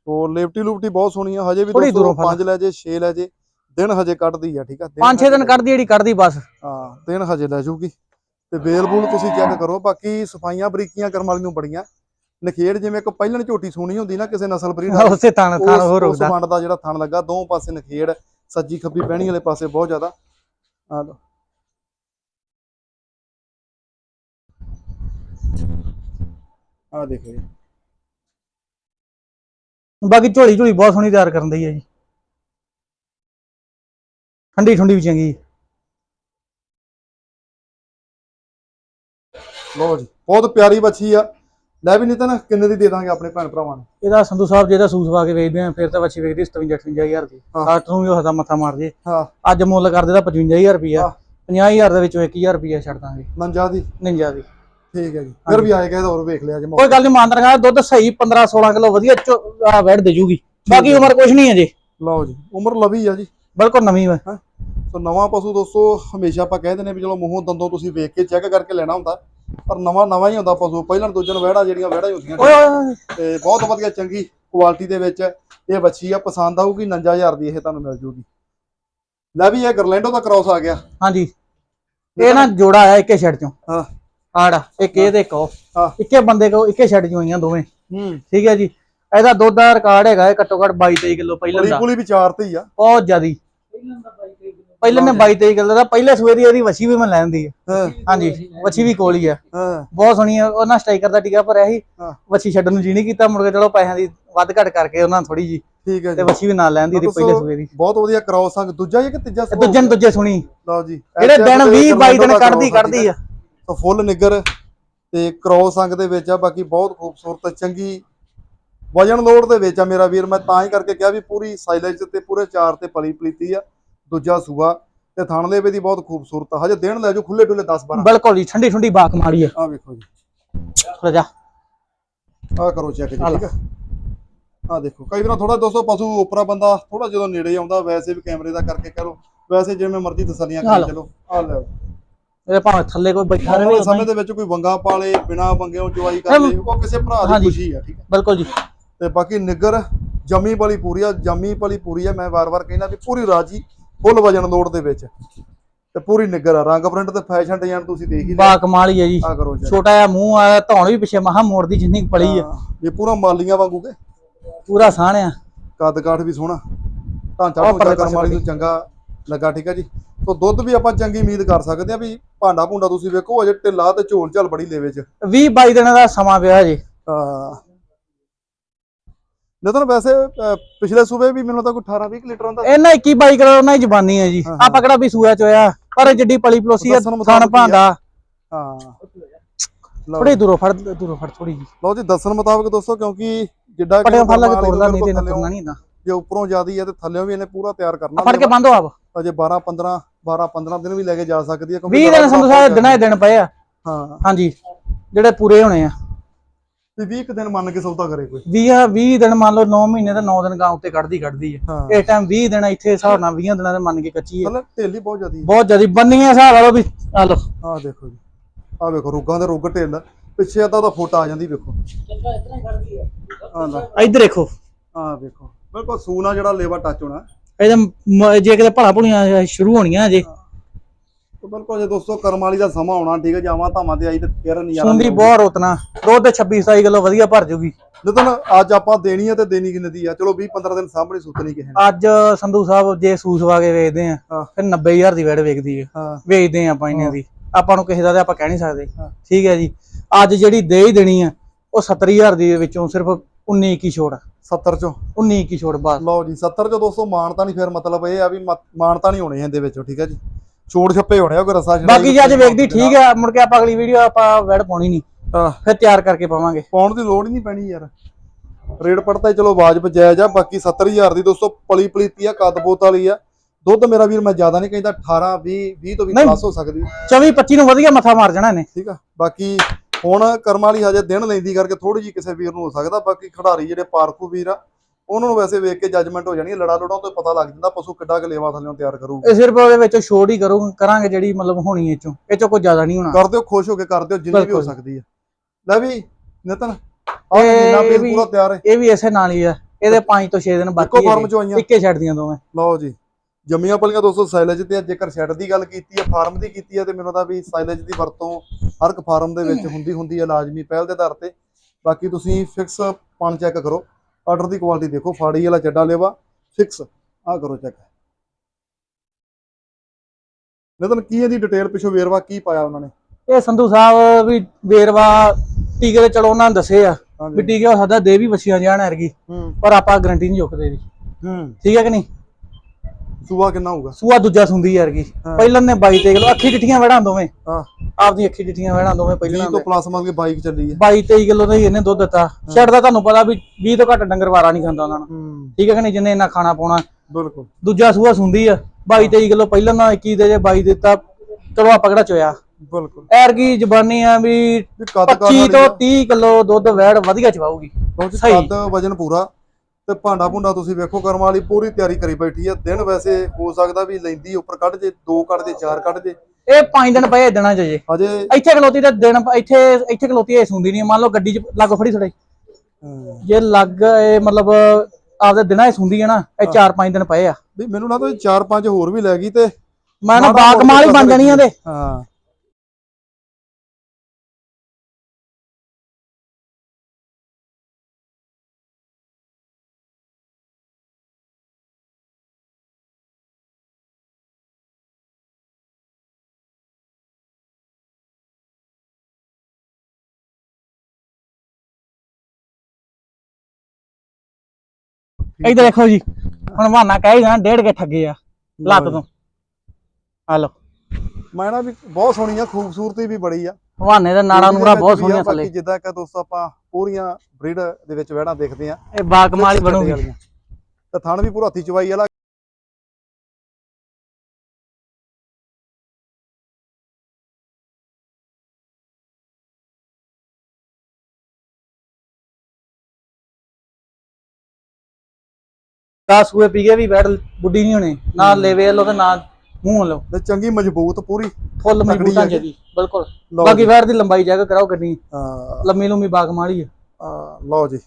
ਸੋ ਲੇਫਟੀ ਲੂਫਟੀ ਬਹੁਤ ਸੋਹਣੀ ਆ। ਹਜੇ ਵੀ ਥੋੜ੍ਹੀ ਦੋਸਤੋ ਦੂਰੋਂ ਫੜ। 5 ਲੈ ਜੇ 6 ਲੈ ਜੇ। ਦਿਨ ਹਜੇ ਕੱਢਦੀ ਆ ਠੀਕ ਆ? ਪੰਜ ਛੇ ਹਜੇ ਦਿਨ ਕੱਢਦੀ ਜਿਹੜੀ ਕੱਢਦੀ ਬਸ। ਹਾਂ ਦਿਨ ਹਜੇ ਲੈ ਜੂਗੀ। ਤੇ ਬੇਲ ਬੂਲ ਤੁਸੀਂ ਚੈੱਕ ਕਰੋ ਬਾਕੀ ਸਫਾਈਆਂ ਬਰੀਕੀਆਂ ਕਰਮ ਵਾਲੀ ਨੂੰ ਬੜੀਆਂ। ਨਖੇੜ ਜਿਵੇਂ ਇੱਕ ਪਹਿਲਣ ਝੋਟੀ ਸੋਹਣੀ ਹੁੰਦੀ ਨਾ ਕਿਸੇ ਨਸਲ ਬਰੀਡ ਉਸੇ ਥਾਂ ਥਾਂ ਹੋਰ ਉਸ ਰੁਕਦਾ ਵੰਡ ਦਾ ਜਿਹੜਾ ਥਣ ਲੱਗਾ ਦੋ ਪਾਸੇ ਨਖੇੜ ਸੱਜੀ ਖੱਬੀ ਪਹਿਣੀ ਵਾਲੇ ਪਾਸੇ ਬਹੁਤ ਜ਼ਿਆਦਾ। ਆ ਲਓ। ਆ ਦੇਖੋ ਜੀ। ਬਾਕੀ ਝੋਲੀ ਝੋਲੀ ਬਹੁਤ ਸੋਹਣੀ ਤਿਆਰ ਕਰਨ ਦੀ ਹੈ ਜੀ। ਠੰਡੀ ਠੰਡੀ ਵੀ ਚੰਗੀ ਲਓ ਜੀ। ਬਹੁਤ ਪਿਆਰੀ ਬੱਚੀ ਆ। ਲੈ ਵੀ ਨਹੀਂ ਤਾਂ ਨਾ ਕਿੰਨੇ ਦੀ ਦੇ ਦਾਂਗੇ ਆਪਣੇ ਭੈਣ ਭਰਾਵਾਂ ਨੂੰ? ਇਹਦਾ ਸੰਧੂ ਸਾਹਿਬ ਜਿਹਦਾ ਸੂਸ ਵਾ ਕੇ ਵੇਚਦੇ ਆ ਫਿਰ ਤਾਂ ਵੱਛੀ ਵੇਚਦੀ 57 58000 ਦੀ। ਹਾਂ। 60 ਨੂੰ ਵੀ ਉਹਦਾ ਮੱਥਾ ਮਾਰ ਜੇ। ਹਾਂ। ਅੱਜ ਮੁੱਲ ਕਰ ਦੇਦਾ 55000 ਰੁਪਿਆ ਹਾਂ। 50000 ਦੇ ਵਿੱਚੋਂ 1000 ਰੁਪਿਆ ਛੱਡ ਦਾਂਗੇ। ਨੰਜਾ ਦੀ? 99 ਦੀ। ਠੀਕ ਹੈ ਜੀ। ਫਿਰ ਵੀ ਆਏਗਾ ਇਹਦਾ ਹੋਰ ਵੇਖ ਲਿਆ ਜੇ ਕੋਈ ਗੱਲ ਨਹੀਂ ਮਾਨਦਰ ਖਾ ਦੁੱਧ ਸਹੀ 15 16 ਕਿਲੋ ਵਧੀਆ ਆ ਵੈੜ ਦੇ ਜੂਗੀ। ਬਾਕੀ ਉਮਰ ਕੁਝ ਨਹੀਂ ਹੈ ਜੀ। ਲਓ ਜੀ ਉਮਰ ਲਵੀ ਆ ਜੀ। ਬਿਲਕੁਲ ਨਵੀਂ ਵਾ ਸੋ ਨਵਾਂ ਪਸ਼ੂ ਦੋਸਤੋ ਹਮੇਸ਼ਾ ਆਪਾਂ ਕਹਿੰਦੇ ਨੇ ਵੀ ਚਲੋ ਮੂੰਹੋਂ ਦੰਦੋਂ ਤੁਸੀਂ ਵੇਖ ਕੇ ਚੈੱਕ ਕਰਕੇ ਲੈਣਾ ਹੁੰਦਾ। ਪਰ ਨਵਾਂ ਨਵਾਂ ਹੀ ਹੁੰਦਾ ਪਸ਼ੂ। ਪਹਿਲਾਂ ਦੂਜੇ ਨੂੰ ਵਹਿੜਾ ਜਿਹੜੀਆਂ ਵਹਿੜਾ ਹੀ ਹੁੰਦੀਆਂ। ਤੇ ਬਹੁਤ ਵਧੀਆ ਚੰਗੀ ਕੁਆਲਿਟੀ ਦੇ ਵਿੱਚ ਇਹ ਬੱਚੀ ਆ ਪਸੰਦ ਆਊਗੀ 59000 ਦੀ ਇਹ ਤੁਹਾਨੂੰ ਮਿਲ ਜੂਗੀ। ਲੈ ਵੀ ਇਹ ਗਰਲੈਂਡੋ ਦਾ ਕ੍ਰਾਸ ਆ ਗਿਆ। ਹਾਂਜੀ। ਇਹ ਨਾ ਜੋੜਾ ਆਇਆ ਇੱਕੇ ਛੱਡ ਚੋਂ। ਹਾਂ। ਆੜਾ ਇੱਕ ਇਹ ਤੇ ਇੱਕ ਬੰਦੇ ਕੋ ਇੱਕੇ ਛੱਡ ਚੋਂ ਆਈਆਂ ਦੋਵੇਂ। ਹੂੰ। ਠੀਕ ਹੈ ਜੀ। ਇਹਦਾ ਦੁੱਧ ਦਾ ਰਿਕਾਰਡ ਹੈਗਾ ਇਹ ਘੱਟੋ ਘੱਟ 22 23 ਕਿਲੋ ਪਹਿਲਾਂ ਦਾ। ਪੁਲੀ ਵੀ ਚਾਰ ਤੇ ਹੀ ਆ। ਬਹੁਤ ਜ਼ਿਆਦੀ। ਪਹਿਲਾਂ ਨੇ 22 23 ਕਿਲੋ ਦਾ ਪਹਿਲੇ ਦੀ ਇਹਦੀ ਵਛੀ ਵੀ ਮੈਂ ਲੈਂਦੀ ਹੈ ਹਾਂਜੀ ਵਛੀ ਵੀ ਕੋਲ ਹੀ ਆ। ਬਹੁਤ ਸੋਹਣੀ ਆ ਉਹਨਾਂ ਸਟ੍ਰਾਈਕਰ ਦਾ ਟੀਕਾ ਭਰਿਆ ਸੀ। ਵਛੀ ਛੱਡਣ ਨੂੰ ਜੀ ਨਹੀਂ ਕੀਤਾ ਮੁੜ ਕੇ ਚਲੋ ਪੈਸਿਆਂ ਦੀ ਵੱਧ ਘੱਟ ਕਰਕੇ ਉਹਨਾਂ ਥੋੜੀ ਜੀ ਠੀਕ ਹੈ ਤੇ ਵਛੀ ਵੀ ਨਾਲ ਲੈਂਦੀ ਦੀ ਪਹਿਲੇ ਦੀ ਬਹੁਤ ਵਧੀਆ ਕ੍ਰਾਸ ਆ ਦੂਜਾ ਹੀ ਆ ਕਿ ਤੀਜਾ ਦੂਜੇ ਨੂੰ ਦੂਜੇ ਸੁਣੀ। ਲਓ ਜੀ ਜਿਹੜੇ ਦਿਨ 20 22 ਦਿਨ ਕੱਢਦੀ ਕੱਢਦੀ ਆ। ਤਾਂ ਫੁੱਲ ਨਿੱਗਰ ਤੇ ਕ੍ਰੋਸ ਅੰਗ ਦੇ ਵਿੱਚ ਆ ਬਾਕੀ ਬਹੁਤ ਖੂਬਸੂਰਤ ਚੰਗੀ ਵਜਨ ਲੋਡ ਦੇ ਵਿੱਚ ਆ ਮੇਰਾ ਵੀਰ। ਮੈਂ ਤਾਂ ਹੀ ਕਰਕੇ ਕਿਹਾ ਵੀ ਪੂਰੀ ਸਾਈਲੇਜ ਤੇ ਪੂਰੇ ਚਾਰ ਤੇ ਪਲੀ ਪਲੀਤੀ ਆ। ਦੂਜਾ ਸੂਆ ਤੇ ਥਣ ਦੇ ਬਹੁਤ ਖੂਬਸੂਰਤ ਆ। ਹਜੇ ਦੇਣ ਲੈ ਜੋ ਖੁੱਲੇ ਡੁੱਲੇ 10 12 ਬਿਲਕੁਲ ਜੀ ਠੰਡੀ ਠੰਡੀ ਬਾਕ ਮਾਰੀ ਆ। ਆ ਵੇਖੋ ਜੀ। ਰਜਾ ਆ ਕਰੋ ਚੈੱਕ ਜੀ। ਠੀਕ ਆ? ਆ ਦੇਖੋ ਕਈ ਵਾਰ ਥੋੜਾ ਦੋਸਤੋ ਪਸ਼ੂ ਉਪਰਾ ਬੰਦਾ ਥੋੜਾ ਜਦੋਂ ਨੇੜੇ ਆਉਂਦਾ ਵੈਸੇ ਵੀ ਕੈਮਰੇ ਦਾ ਕਰਕੇ ਲਓ ਵੈਸੇ ਜਿਵੇਂ ਮਰਜ਼ੀ ਤਸੱਲੀਆਂ ਕਰੀ। ਚਲੋ ਆ ਲੈ ਇਹ ਭਾਵੇਂ ਥੱਲੇ ਕੋਈ ਬੈਠਾ ਰਹੇ ਸਮੇਂ ਦੇ ਵਿੱਚ ਕੋਈ ਵੰਗਾ ਪਾਲੇ ਬਿਨਾ ਵੰਗਿਓ ਚੁਆਈ ਕਰ। ਲੇ ਉਹ ਕਿਸੇ ਭਰਾ ਦੀ। ਖੁਸ਼ੀ ਆ ਠੀਕ ਆ? ਬਿਲਕੁਲ ਜੀ। ਤੇ ਬਾਕੀ ਨਿੱਗਰ ਜਮੀ ਵਾਲੀ ਪੂਰੀ ਆ ਜਮੀ ਵਾਲੀ ਪੂਰੀ ਆ ਮੈਂ ਵਾਰ-ਵਾਰ ਕਹਿੰਦਾ ਵੀ ਪੂਰੀ ਰਾਜੀ। ਫੁੱਲ ਵਜਨ ਲੋਡ ਦੇ ਵਿੱਚ। ਤੇ ਪੂਰੀ ਨਿੱਗਰ ਆ। ਰੰਗ ਪ੍ਰਿੰਟ ਤੇ ਫੈਸ਼ਨ ਡਿਜ਼ਾਈਨ ਤੁਸੀਂ ਦੇਖ ਹੀ ਲਿਆ। ਬਾਕ ਮਾਲੀ ਆ ਜੀ। ਆ ਕਰੋ ਜੀ। ਛੋਟਾ ਜਿਹਾ ਮੂੰਹ ਆ ਧੌਣ ਵੀ ਪਿੱਛੇ ਮਹਾ ਮੋੜਦੀ ਜਿੰਨੀ ਪਲੀ ਆ। ਇਹ ਪੂਰਾ ਮਾਲੀਆਂ ਵਾਂਗੂ ਕੇ। ਪੂਰਾ ਸਾਹਣ ਆ ਕੱਦ ਕਾਠ ਵੀ ਸੋਹਣਾ। ਢਾਂਚਾ ਢੂੰਚਾ ਕਰਮ ਵਾਲੀ ਨੂੰ ਚੰਗਾ ਲੱਗਾ ਠੀਕ ਹੈ ਜੀ। ਸੋ ਦੁੱਧ ਵੀ ਆਪਾਂ ਚੰਗੀ ਉਮੀਦ ਕਰ ਸਕਦੇ ਆ ਵੀ ਭਾਂਡਾ ਭੁੰਡਾ ਤੁਸੀਂ ਵੇਖੋ ਅਜੇ ਢਿੱਲਾ ਤੇ ਝੋਲ ਝਲ ਬੜੀ ਲੈਵੇ ਚ। 20 22 ਦਿਨਾਂ ਦਾ ਸਮਾਂ ਪਿਆ ਜੀ। ਹਾਂ। ਨਤਨ ਵੈਸੇ ਪਿਛਲੇ ਸੂਬੇ ਵੀ ਮੈਨੂੰ ਤਾਂ ਕੋਈ 18 20 ਲੀਟਰ ਹੁੰਦਾ ਇਹਨਾਂ 21 22 ਕਿਲੋ ਉਹਨਾਂ ਦੀ ਜ਼ਬਾਨੀ ਹੈ ਜੀ। ਆਪਾਂ ਕਿਹੜਾ ਵੀ ਸੂਆ ਚੋਇਆ ਪਰ ਜਿੱਡੀ ਪਲੀ ਪਲੋਸੀ ਆ ਥਣ ਮੁਤਾਬਕ ਹੀ ਥੋੜੀ ਦੂਰੋਂ ਫੜ ਦੂਰੋਂ ਫੜ ਥੋੜੀ ਜੀ ਲਓ ਜੀ ਦੱਸਣ ਮੁਤਾਬਕ ਦੋਸਤੋ ਕਿਉਂਕਿ ਜਿੱਡਾ ਪਟਿਆਂ ਫੜ ਲਾ ਕੇ ਤੋੜਦਾ ਨਹੀਂ ਤੇ ਨਾ ਤੁਰਨਾ ਨਹੀਂ ਇਦਾਂ ਜੇ ਉੱਪਰੋਂ ਜ਼ਿਆਦੀ ਹੈ ਤੇ ਥੱਲੇੋਂ ਵੀ ਇਹਨੇ ਪੂਰਾ ਤਿਆਰ ਕਰਨਾ ਫੜ ਕੇ ਬੰਦੋ ਆਪ। ਅਜੇ 12 15 12 15 ਦਿਨ ਵੀ ਲੈ ਕੇ ਜਾ ਸਕਦੀ ਹੈ 20 ਦਿਨ ਸੰਧੂ ਸਾਹਿਬ ਦਿਨਾਂ ਹੀ ਦਿਨ ਪਏ ਆ। ਹਾਂ। ਹਾਂਜੀ ਜਿਹੜੇ ਪੂਰੇ ਹੋਣੇ ਆ। ਤੇ 20 ਕੁ ਦਿਨ ਮੰਨ ਕੇ ਸੌਦਾ ਕਰੇ ਕੋਈ। 20 20 ਦਿਨ ਮੰਨ ਲਓ 9 ਮਹੀਨੇ ਤੇ 9 ਦਿਨ ਗਾਂ ਉੱਤੇ ਕੱਢਦੀ ਕੱਢਦੀ ਹੈ ਹਾਂ। ਇਸ ਟਾਈਮ 20 ਦਿਨ ਇੱਥੇ ਹਿਸਾਬ ਨਾਲ 20 ਦਿਨਾਂ ਦੇ ਮੰਨ ਕੇ ਕੱਚੀ ਹੈ ਥੱਲੇ ਢੇਲੀ ਬਹੁਤ ਜ਼ਿਆਦੀ ਹੈ ਬਹੁਤ ਜ਼ਿਆਦੀ ਬੰਨੀਆਂ ਹਿਸਾਬ ਲਾ ਲਓ ਵੀ। ਆ ਲਓ। ਆਹ ਦੇਖੋ ਜੀ। ਆਹ ਵੇਖੋ ਰੁੱਗਾਂ ਦੇ ਰੁੱਗ ਢਿੱਲ ਪਿੱਛੇ ਅੱਧਾ ਉਹਦਾ ਫੋਟਾ ਆ ਜਾਂਦੀ ਵੇਖੋ। ਚੰਗਾ ਇਤਨਾ ਹੀ ਖੜਦੀ ਹੈ ਆਹ ਲੈ ਇੱਧਰ ਦੇਖੋ। ਆਹ ਵੇਖੋ। ਬਿਲਕੁਲ ਸੂਨਾ ਜਿਹੜਾ ਲੇਵਾ ਟੱਚ ਹੋਣਾ। ਇਹਦੇ ਜੇ ਕਿਤੇ ਭਲਾ ਭੁਲੀਆਂ ਸ਼ੁਰੂ ਹੋਣੀਆਂ ਜੇ ਬਿਲਕੁਲ ਜੇ ਦੋਸਤੋ ਕਰਮ ਵਾਲੀ ਦਾ ਸਮਾਂ ਆਉਣਾ ਠੀਕ ਹੈ ਜਾਵਾਂ ਧਾਮਾਂ ਤੇ ਆਈ ਤੇ ਫੇਰ ਨਜ਼ਾਰਾ ਸੁੰਦੀ। ਬਹੁਤ ਰੋਤਨਾ ਦੁੱਧ ਤੇ 26 27 ਕਿਲੋ ਵਧੀਆ ਭਰ ਜੂਗੀ। ਨਿਤਨ ਅੱਜ ਆਪਾਂ ਦੇਣੀ ਹੈ ਤੇ ਦੇਣੀ ਕਿੰਨੇ ਦੀ ਆ? ਚਲੋ 20 15 ਦਿਨ ਸਾਹਮਣੇ ਸੁੱਤਣੀ ਕਿਸੇ ਨੇ। ਅੱਜ ਸੰਧੂ ਸਾਹਿਬ ਜੇ ਸੂਸ ਵਾ ਕੇ ਵੇਚਦੇ ਆ। ਫਿਰ 90000 ਦੀ ਵੈੜ ਵੇਚਦੀ ਹੈ। ਵੇਚਦੇ ਆ ਆਪਾਂ ਇਹਨਾਂ ਦੀ। ਆਪਾਂ ਨੂੰ ਕਿਸੇ ਦਾ ਤੇ ਆਪਾਂ ਕਹਿ ਨਹੀਂ ਸਕਦੇ। ਠੀਕ ਹੈ ਜੀ। ਅੱਜ ਜਿਹੜੀ ਦੇ ਹੀ ਦੇਣੀ ਆ ਉਹ 70000 ਦੀ ਵਿੱਚੋਂ ਸਿਰਫ 19 ਕੀ ਛੋੜ। 70 ਚੋਂ। 19 ਕੀ ਛੋੜ ਬਸ। ਲਓ ਜੀ 70 ਚੋਂ ਦੋਸਤੋ ਮਾਨਤਾ ਨਹੀਂ ਫਿਰ ਮਤਲਬ ਇਹ ਆ ਵੀ ਮਾਨਤਾ ਨਹੀਂ ਹੋਣੇ ਇਹਦੇ ਵਿੱਚੋਂ ਠੀਕ ਹੈ ਜੀ। ਛੋੜ ਛੱਪੇ ਹੋਣੇ ਆ ਕੋਈ ਰਸਾ ਛੜਾਈ ਬਾਕੀ ਜੇ ਅੱਜ ਵੇਖਦੀ ਠੀਕ ਆ ਮੁੜ ਕੇ ਆਪਾਂ ਅਗਲੀ ਵੀਡੀਓ ਆਪਾਂ ਵੈੜ ਪਾਉਣੀ ਨਹੀਂ। ਫਿਰ ਤਿਆਰ ਕਰਕੇ ਪਾਵਾਂਗੇ। ਪਾਉਣ ਦੀ ਲੋੜ ਹੀ ਨਹੀਂ ਪੈਣੀ ਯਾਰ। ਰੇਟ ਪੜਤਾ ਚਲੋ ਵਾਜਬ ਜਾਇਜ਼ ਆ ਬਾਕੀ 70000 ਦੀ ਦੋਸਤੋ ਪਲੀ ਪਲੀਤੀ ਆ ਕੱਦ ਬੋਤ ਵਾਲੀ ਆ। ਦੁੱਧ ਮੇਰਾ ਵੀਰ ਮੈਂ ਜ਼ਿਆਦਾ ਨਹੀਂ ਕਹਿੰਦਾ 18 20 20 ਤੋਂ ਵੀ। ਪਲੱਸ ਹੋ ਸਕਦੀ 24 25 ਨੂੰ ਵਧੀਆ ਮੱਥਾ ਮਾਰ ਜਾਣਾ ਇਹਨੇ। ਠੀਕ ਆ। ਬਾਕੀ ਹੁਣ ਕਰਮ ਵਾਲੀ ਹਜੇ ਦਿਨ ਲੈਂਦੀ ਕਰਕੇ ਥੋੜੀ ਜੀ ਕਿਸੇ ਵੀਰ ਨੂੰ ਹੋ ਸਕਦਾ ਬਾਕੀ ਖਿਡਾਰੀ ਜਿਹੜੇ ਪਾਰਕੂ ਵੀਰ ਆ ਉਹਨਾਂ ਨੂੰ ਵੈਸੇ ਵੇਖ ਕੇ ਜੱਜਮੈਂਟ ਹੋ ਜਾਣੀ ਹੈ ਲੜਾ ਲੜਾਂ ਤੋਂ ਪਤਾ ਲੱਗ ਜਾਂਦਾ ਪਸ਼ੂ ਕਿੱਡਾ ਕੁ ਲੇਵਾ ਥੱਲੇੋਂ ਤਿਆਰ ਕਰੂ। ਇਹ ਸਿਰਫ ਉਹਦੇ ਵਿੱਚ ਛੋੜ ਹੀ ਕਰੂ ਕਰਾਂਗੇ ਜਿਹੜੀ ਮਤਲਬ ਹੋਣੀ ਇਹ ਚੋਂ ਇਹ ਚੋਂ ਕੋਈ ਜ਼ਿਆਦਾ ਨਹੀਂ ਹੋਣਾ। ਕਰ ਦਿਓ ਖੁਸ਼ ਹੋ ਕੇ ਕਰ ਦਿਓ ਜਿੰਨੀ ਵੀ ਹੋ। ਸਕਦੀ ਹੈ। ਲੈ ਵੀ ਨਿਤਨ ਆ ਇਹ ਮਹੀਨਾ ਪੇਜ ਵੀ- ਪੂਰਾ ਤਿਆਰ ਹੈ। ਇਹ ਵੀ ਇਸੇ ਨਾਲ ਹੀ ਆ। ਇਹਦੇ 5 ਤੋਂ 6 ਦਿਨ ਇੱਕੋ ਬਾਕੀ ਫਾਰਮ ਹੈ ਚੋਂ ਆਈਆਂ। ਇੱਕੇ ਛੱਡਦੀਆਂ ਦੋਵੇਂ। ਲਓ ਜੀ ਜੰਮੀਆਂ ਪਲੀਆਂ ਦੋਸਤੋ ਸਾਈਲੇਜ ਤੇ ਜੇਕਰ ਸ਼ੈਡ ਦੀ ਗੱਲ ਕੀਤੀ ਹੈ ਫਾਰਮ ਦੀ ਕੀਤੀ ਹੈ ਤੇ ਮੈਨੂੰ ਤਾਂ ਵੀ ਸਾਈਲੇਜ ਦੀ ਵਰਤੋਂ ਹਰ ਇੱਕ ਫਾਰਮ ਦੇ ਵਿੱਚ ਹੁੰਦੀ ਹੁੰਦੀ ਹੈ ਲਾਜ਼ਮੀ ਪਹਿਲ ਦੇ ਆਧਾਰ ਤੇ। ਬਾਕੀ ਤੁਸੀਂ ਫਿਕਸ ਪਣ ਚੈੱਕ ਕਰੋ। ਆਰਡਰ ਦੀ ਕੁਆਲਿਟੀ ਦੇਖੋ ਫਾੜੀ ਵਾਲਾ ਚੱਡਾ ਲੇਵਾ ਫਿਕਸ ਆ ਕਰੋ ਚੈੱਕ ਨਿਤਨ ਕੀ ਇਹਦੀ ਡਿਟੇਲ ਪਿੱਛੋਂ ਵੇਰਵਾ ਕੀ ਪਾਇਆ ਉਹਨਾਂ ਨੇ? ਇਹ ਸੰਧੂ ਸਾਹਿਬ ਵੀ ਵੇਰਵਾ ਟੀਕੇ ਦੇ ਚਲੋ ਉਹਨਾਂ ਨੇ ਦੱਸੇ ਆ ਵੀ ਟੀਕੇ ਹੋ ਸਕਦਾ ਦੇ ਵੀ ਵਸੀਆਂ ਜਾਣ ਐਰਗੀ ਹੂੰ। ਪਰ ਆਪਾਂ ਗਰੰਟੀ ਨਹੀਂ ਚੁੱਕਦੇ ਦੀ ਹੂੰ। ਠੀਕ ਹੈ ਕਿ ਨਹੀਂ? ਸੂਆ ਕਿੰਨਾ ਹੋਊਗਾ? ਸੂਆ ਦੂਜਾ ਸੁੰਦੀ ਐਰਗੀ ਹਾਂ। ਪਹਿਲਾਂ ਨੇ 22 ਤੇ ਕਿਲੋ ਅੱਖੀ ਡਿੱਠੀਆਂ ਵੜਾਂ ਦੋਵੇਂ। ਹਾਂ। ਆਪਦੀ ਅੱਖੀ ਡਿੱਠੀਆਂ ਵੜਾਂ ਦੋਵੇਂ 20 ਪਹਿਲਾਂ ਤੋਂ ਪਲੱਸ ਮੰਨ ਕੇ ਬਾਈਕ ਚੱਲੀ ਹੈ? 22 23 ਕਿਲੋ ਦਾ ਹੀ ਇਹਨੇ ਦੁੱਧ ਦਿੱਤਾ। ਛੱਡ ਦਾ ਤੁਹਾਨੂੰ ਪਤਾ ਵੀ 20 ਤੋਂ ਘੱਟ ਡੰਗਰ ਵਾਰਾ ਨਹੀਂ ਖਾਂਦਾ ਉਹਨਾਂ ਨੂੰ। ਠੀਕ ਹੈ ਕਿ ਨਹੀਂ? ਜਿੰਨੇ ਇਹਨਾਂ ਖਾਣਾ ਪਾਉਣਾ। ਬਿਲਕੁਲ। ਦੂਜਾ ਸੂਆ ਸੁੰਦੀ ਆ। 22 23 ਕਿਲੋ ਪਹਿਲਾਂ ਨਾ 21 ਦੇ ਜੇ 22 ਦਿੱਤਾ ਚਲੋ ਆਪਾਂ ਕਿਹੜਾ ਚੋਇਆ। ਬਿਲਕੁਲ। ਐਰਗੀ ਜ਼ਬਾਨੀ ਆ ਵੀ ਵੀ ਕੱਦ ਕਾਠ 25 ਵਾਲੀ ਤੋਂ ਆ। 30 ਕਿਲੋ ਦੁੱਧ ਵੈੜ ਵਧੀਆ ਜੀ ਸਹੀ। ਕੱਦ ਵਜਨ ਪੂਰਾ। ਤੇ ਭਾਂਡਾ ਭੁੰਡਾ ਤੁਸੀਂ ਵੇਖੋ ਕਰਮ ਵਾਲੀ ਪੂਰੀ ਤਿਆਰੀ ਕਰੀ ਬੈਠੀ ਹੈ ਦਿਨ ਵੈਸੇ ਹੋ ਸਕਦਾ ਵੀ ਲੈਂਦੀ ਉੱਪਰ ਕੱਢ ਜੇ ਦੋ ਕੱਢ ਜੇ ਚਾਰ ਕੱਢ ਜੇ। ਇਹ 5 ਦਿਨ ਪਏ ਦਿਨਾਂ ਚ ਜੇ ਅਜੇ ਇੱਥੇ ਖਲੋਤੀ ਤੇ ਦਿਨ ਇੱਥੇ ਇੱਥੇ ਖਲੋਤੀ ਇਹ ਸੁੰਦੀ ਨਹੀਂ ਮੰਨ ਲਓ ਗੱਡੀ ਚ ਲੱਗ ਫੜੀ ਥੋੜੇ ਜੇ ਲੱਗ ਇਹ ਮਤਲਬ ਆਪਦੇ ਦਿਨਾਂ ਚ ਸੁੰਦੀ ਹੈ ਨਾ ਇਹ 4-5 ਦਿਨ ਪਏ ਆ। ਵੀ ਮੈਨੂੰ ਲੱਗਦਾ ਵੀ ਚਾਰ ਪੰਜ ਹੋਰ ਵੀ ਲੈ ਗਈ ਤੇ ਮੈਂ ਨਾ ਮਾੜਾ ਬਾਗ ਮੋਟਾ ਮਾਲ ਹੀ ਬਣ ਜਾਣੀਆਂ ਦੇ ਹਾਂ। ਇੱਧਰ ਦੇਖੋ ਜੀ ਹੁਣ ਬਹਾਨਾ ਕਹਿ ਜਾਣਾ ਡੇਢ ਕੇ ਠੱਗੇ ਆ ਲੱਤ ਤੋਂ। ਆ ਲਓ। ਮੈਂ ਨਾ ਵੀ ਬਹੁਤ ਸੋਹਣੀ ਆ ਖੂਬਸੂਰਤੀ ਵੀ ਬੜੀ ਆ। ਹਵਾਨੇ ਦਾ ਨਾੜਾ ਨੂੜਾ ਬਹੁਤ ਸੋਹਣੀਆਂ ਥੱਲੇ। ਜਿੱਦਾਂ ਕਿ ਦੋਸਤੋ ਆਪਾਂ ਪੂਰੀਆਂ ਬਰੀਡ ਦੇ ਵਿੱਚ ਵਹਿਣਾ ਦੇਖਦੇ ਆ। ਇਹ ਬਾਗ ਮਾਲ ਹੀ ਬਣੂਗੀ। ਤੇ ਥਣ ਵੀ ਪੂਰਾ ਹੱਥੀ ਚਵਾਈ ਵਾਲਾ ਦਸ ਸੂਏ ਪੀ ਗਏ ਵੀ ਬੈਠ ਬੁੱਢੀ ਨਹੀਂ ਹੋਣੀ ਨਾ ਲੇਵੇ ਲੋ ਤੇ ਨਾ ਮੂੰਹ ਲੋ ਤੇ ਚੰਗੀ ਮਜ਼ਬੂਤ ਪੂਰੀ ਫੁੱਲ ਮਜ਼ਬੂਤਾਂ ਆ ਜੀ। ਜੀ ਬਿਲਕੁਲ। ਬਾਕੀ। ਵੈਰ ਦੀ ਲੰਬਾਈ ਚੈੱਕ ਕਰਾਓ ਗੱਡੀ। ਹਾਂ। ਲੰਮੀ ਲੰਮੀ ਬਾਗ ਮਾਲੀ ਆ। ਲਓ ਜੀ।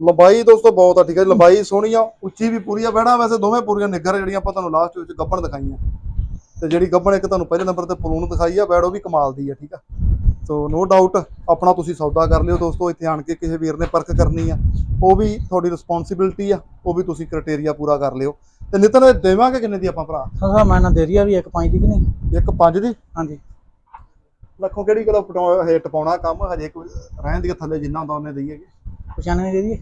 ਲੰਬਾਈ ਦੋਸਤੋ ਬਹੁਤ ਆ ਠੀਕ ਹੈ ਲੰਬਾਈ ਸੋਹਣੀ ਆ ਉੱਚੀ ਵੀ ਪੂਰੀ ਆ। ਬਹਿਣਾ ਵੈਸੇ ਦੋਵੇਂ ਪੂਰੀਆਂ ਨਿੱਗਰ ਜਿਹੜੀਆਂ ਆਪਾਂ ਤੁਹਾਨੂੰ ਲਾਸਟ ਵਿੱਚ ਗੱਬਣ ਦਿਖਾਈਆਂ। ਤੇ ਜਿਹੜੀ ਗੱਬਣ ਇੱਕ ਤੁਹਾਨੂੰ ਪਹਿਲੇ ਨੰਬਰ ਤੇ ਪਲੂਨ ਦਿਖਾਈ ਆ ਬੈੜ ਉਹ ਵੀ ਕਮਾਲ ਦੀ ਆ ਠੀਕ ਆ। ਸੋ ਨੋ ਡਾਊਟ ਆਪਣਾ ਤੁਸੀਂ ਸੌਦਾ ਕਰ ਲਿਓ ਦੋਸਤੋ ਇੱਥੇ ਆਣ ਕੇ ਕਿਸੇ ਵੀਰ ਨੇ ਪਰਖ ਕਰਨੀ ਆ ਉਹ ਵੀ ਤੁਹਾਡੀ ਰਿਸਪੌਂਸਿਬਿਲਟੀ ਆ ਉਹ ਵੀ ਤੁਸੀਂ ਕ੍ਰਾਈਟੇਰੀਆ ਪੂਰਾ ਕਰ ਲਿਓ। ਤੇ ਨਿਤਨ ਦੇਵਾਂਗੇ ਕਿੰਨੇ ਦੀ ਆਪਾਂ ਭਰਾ? ਹਾਂ ਮੈਂ ਨਾ ਦੇ ਰਹੀ ਆ ਵੀ ਇੱਕ ਪੰਜ ਦੀ ਕਿ ਨਹੀਂ? ਇੱਕ ਪੰਜ ਦੀ? ਹਾਂਜੀ। ਲੱਖੋਂ ਕਿਹੜੀ ਗੱਲ ਪਟਾਉ ਹੇ ਟਪਾਉਣਾ ਕੰਮ ਹਜੇ ਕੋਈ ਰਹਿਣ ਦੀ ਥੱਲੇ ਜਿੰਨਾ ਹੁੰਦਾ ਉਹਨੇ ਦਈਏਗੇ 95 ਦੇ ਦਈਏ?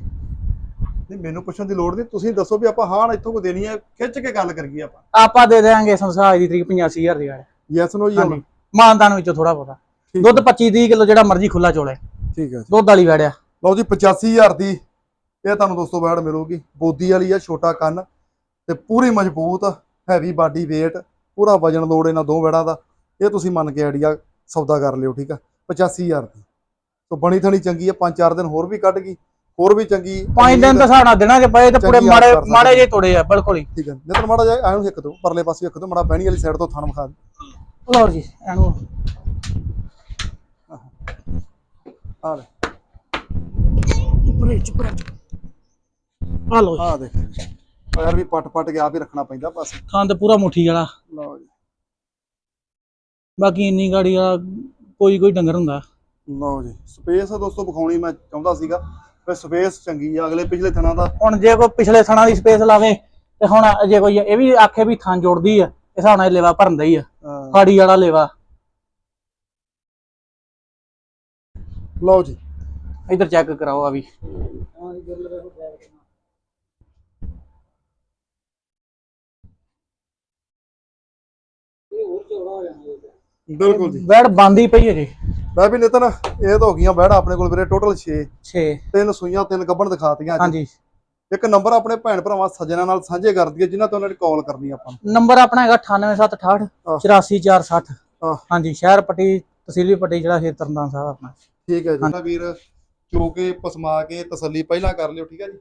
ਨਹੀਂ ਮੈਨੂੰ ਪੁੱਛਣ ਦੀ ਲੋੜ ਨਹੀਂ ਤੁਸੀਂ ਦੱਸੋ ਵੀ ਆਪਾਂ ਹਾਂ ਇੱਥੋਂ ਕੋ ਦੇਣੀ ਹੈ ਖਿੱਚ ਕੇ ਗੱਲ ਕਰੀਏ ਆਪਾਂ। ਆਪਾਂ ਦੇ ਦੇਾਂਗੇ ਸੰਸਾਰ ਦੀ ਤਰੀਕ 85000 ਦੀ ਗਾੜ ਯੈਸ ਨੋ ਜੀ ਮਾਨਦਾਨ ਵਿੱਚੋਂ ਥੋੜਾ ਬਹੁਤਾ। ਦੁੱਧ 25 30 ਕਿਲੋ ਜਿਹੜਾ ਮਰਜ਼ੀ ਖੁੱਲਾ ਚੋਲੇ ਠੀਕ ਹੈ ਜੀ। ਦੁੱਧ ਵਾਲੀ ਵੜਿਆ ਲਓ ਜੀ 85000 ਦੀ ਇਹ ਤੁਹਾਨੂੰ ਦੋਸਤੋ ਬੈੜ ਮਿਲੂਗੀ। ਬੋਦੀ ਵਾਲੀ ਆ ਛੋਟਾ ਕੰਨ ਤੇ ਪੂਰੀ ਮਜ਼ਬੂਤ ਹੈਵੀ ਬਾਡੀ weight ਪੂਰਾ ਵਜਨ ਲੋਡ ਇਹਨਾਂ ਦੋ ਬੈੜਾਂ ਦਾ। ਇਹ ਤੁਸੀਂ ਮੰਨ ਕੇ ਆਈਡੀਆ ਸੌਦਾ ਕਰ ਲਿਓ ਠੀਕ ਆ? 85000 ਦੀ। ਸੋ ਬਣੀ ਥਣੀ ਚੰਗੀ ਆ ਪੰਜ ਚਾਰ ਦਿਨ ਹੋਰ ਵੀ ਕੱਢ ਗਈ ਹੋਰ ਵੀ ਚੰਗੀ ਪੰਜ ਦਿਨ ਤਾਂ ਸਾਡਾ 'ਚ ਪਏ ਤੇ ਪੂਰੇ ਮਾੜੇ। ਮਾੜੇ ਜੇ ਤੋੜੇ ਆ ਬਿਲਕੁਲ ਹੀ। ਠੀਕ ਹੈ ਨਿਤਨ ਮਾੜਾ ਜਿਹਾ ਐਨੂੰ ਇੱਕ ਦੋ ਪਰਲੇ ਪਾਸੇ ਇੱਕ ਦੋ ਮਾੜਾ ਬਹਿਣੀ ਵਾਲੀ ਸਾਈਡ ਤੋਂ ਥਣ ਵਿਖਾ। ਲਓ ਜੀ ਇਹਨੂੰ ਆ ਲੈ। ਉੱਪਰੇ ਚੁੱਪਰਾ ਆ ਲਓ ਜੀ। ਆ ਦੇਖ। ਯਾਰ ਵੀ ਪੱਟ ਪੱਟ ਕੇ ਆਪ ਹੀ ਰੱਖਣਾ ਪੈਂਦਾ ਬਸ। ਥਾਂ ਤੇ ਪੂਰਾ ਮੁੱਠੀ ਵਾਲਾ। ਲਓ ਜੀ। ਬਾਕੀ ਇੰਨੀ ਗਾੜੀ ਵਾਲਾ ਕੋਈ ਕੋਈ ਡੰਗਰ ਹੁੰਦਾ। ਲਓ ਜੀ। ਸਪੇਸ ਦੋਸਤੋ ਵਿਖਾਉਣੀ ਮੈਂ ਚਾਹੁੰਦਾ ਸੀਗਾ। ਪਰ ਸਪੇਸ ਚੰਗੀ ਆ ਅਗਲੇ ਪਿਛਲੇ ਥਣਾ ਦਾ। ਹੁਣ ਜੇ ਕੋਈ ਪਿਛਲੇ ਥਣਾ ਦੀ ਸਪੇਸ ਲਾਵੇ ਤੇ ਹੁਣ ਜੇ ਕੋਈ ਇਹ ਵੀ ਆਖੇ ਵੀ ਥਾਂ ਜੋੜਦੀ ਆ ਇਸ ਹਿਸਾਬ ਨਾਲ ਲੇਵਾ ਭਰਨ ਦਾ ਹੀ ਆ। ਫਾੜੀ ਵਾਲਾ ਲੇਵਾ। ਲਓ ਜੀ। ਇਧਰ ਚੈੱਕ ਕਰਾਓ ਆ ਵੀ। ਬਿਲਕੁਲ ਜੀ। ਬੈੜ ਬੰਦ ਪਈ ਹੈ ਜੀ। ਮੈਂ ਵੀ ਨਿਤਨ ਇਹ ਤਾਂ ਹੋ ਗਈਆਂ ਬੈੜ ਆਪਣੇ ਕੋਲ ਵੀਰੇ ਟੋਟਲ 6 6 ਤਿੰਨ ਸੂਈਆਂ ਤਿੰਨ ਗੱਬਣ ਦਿਖਾਤੀਆਂ ਹਾਂਜੀ। ਇੱਕ ਨੰਬਰ ਆਪਣੇ ਭੈਣ ਭਰਾਵਾਂ ਸੱਜਣਾ ਨਾਲ ਸਾਂਝੇ ਕਰ ਦਈਏ ਜਿਨ੍ਹਾਂ ਤੋਂ ਉਹਨਾਂ ਨੇ ਕਾਲ ਕਰਨੀ ਆਪਾਂ ਨੂੰ। ਨੰਬਰ ਆਪਣਾ ਹੈਗਾ 98768 ਆਹ। 84460 ਆਹ। ਹਾਂਜੀ ਸ਼ਹਿਰ ਪੱਟੀ ਤਹਿਸੀਲੀ ਪੱਟੀ ਜਿਹੜਾ ਖੇਤ ਤਰਨਤਾਰਨ ਸਾਹਿਬ ਆਪਣਾ। ਠੀਕ ਹੈ ਜੀ। ਨਾ ਵੀਰ ਚੋ ਕੇ, ਪਸਮਾ ਕੇ, ਤਸੱਲੀ ਪਹਿਲਾਂ ਕਰ ਲਿਓ, ਠੀਕ ਹੈ ਜੀ।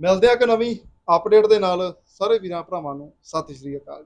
ਮਿਲਦੇ ਆ ਕਿ ਨਵੀਂ ਅਪਡੇਟ ਦੇ ਨਾਲ। ਸਾਰੇ ਵੀਰਾਂ ਭਰਾਵਾਂ ਨੂੰ ਸਤਿ ਸ਼੍ਰੀ ਅਕਾਲ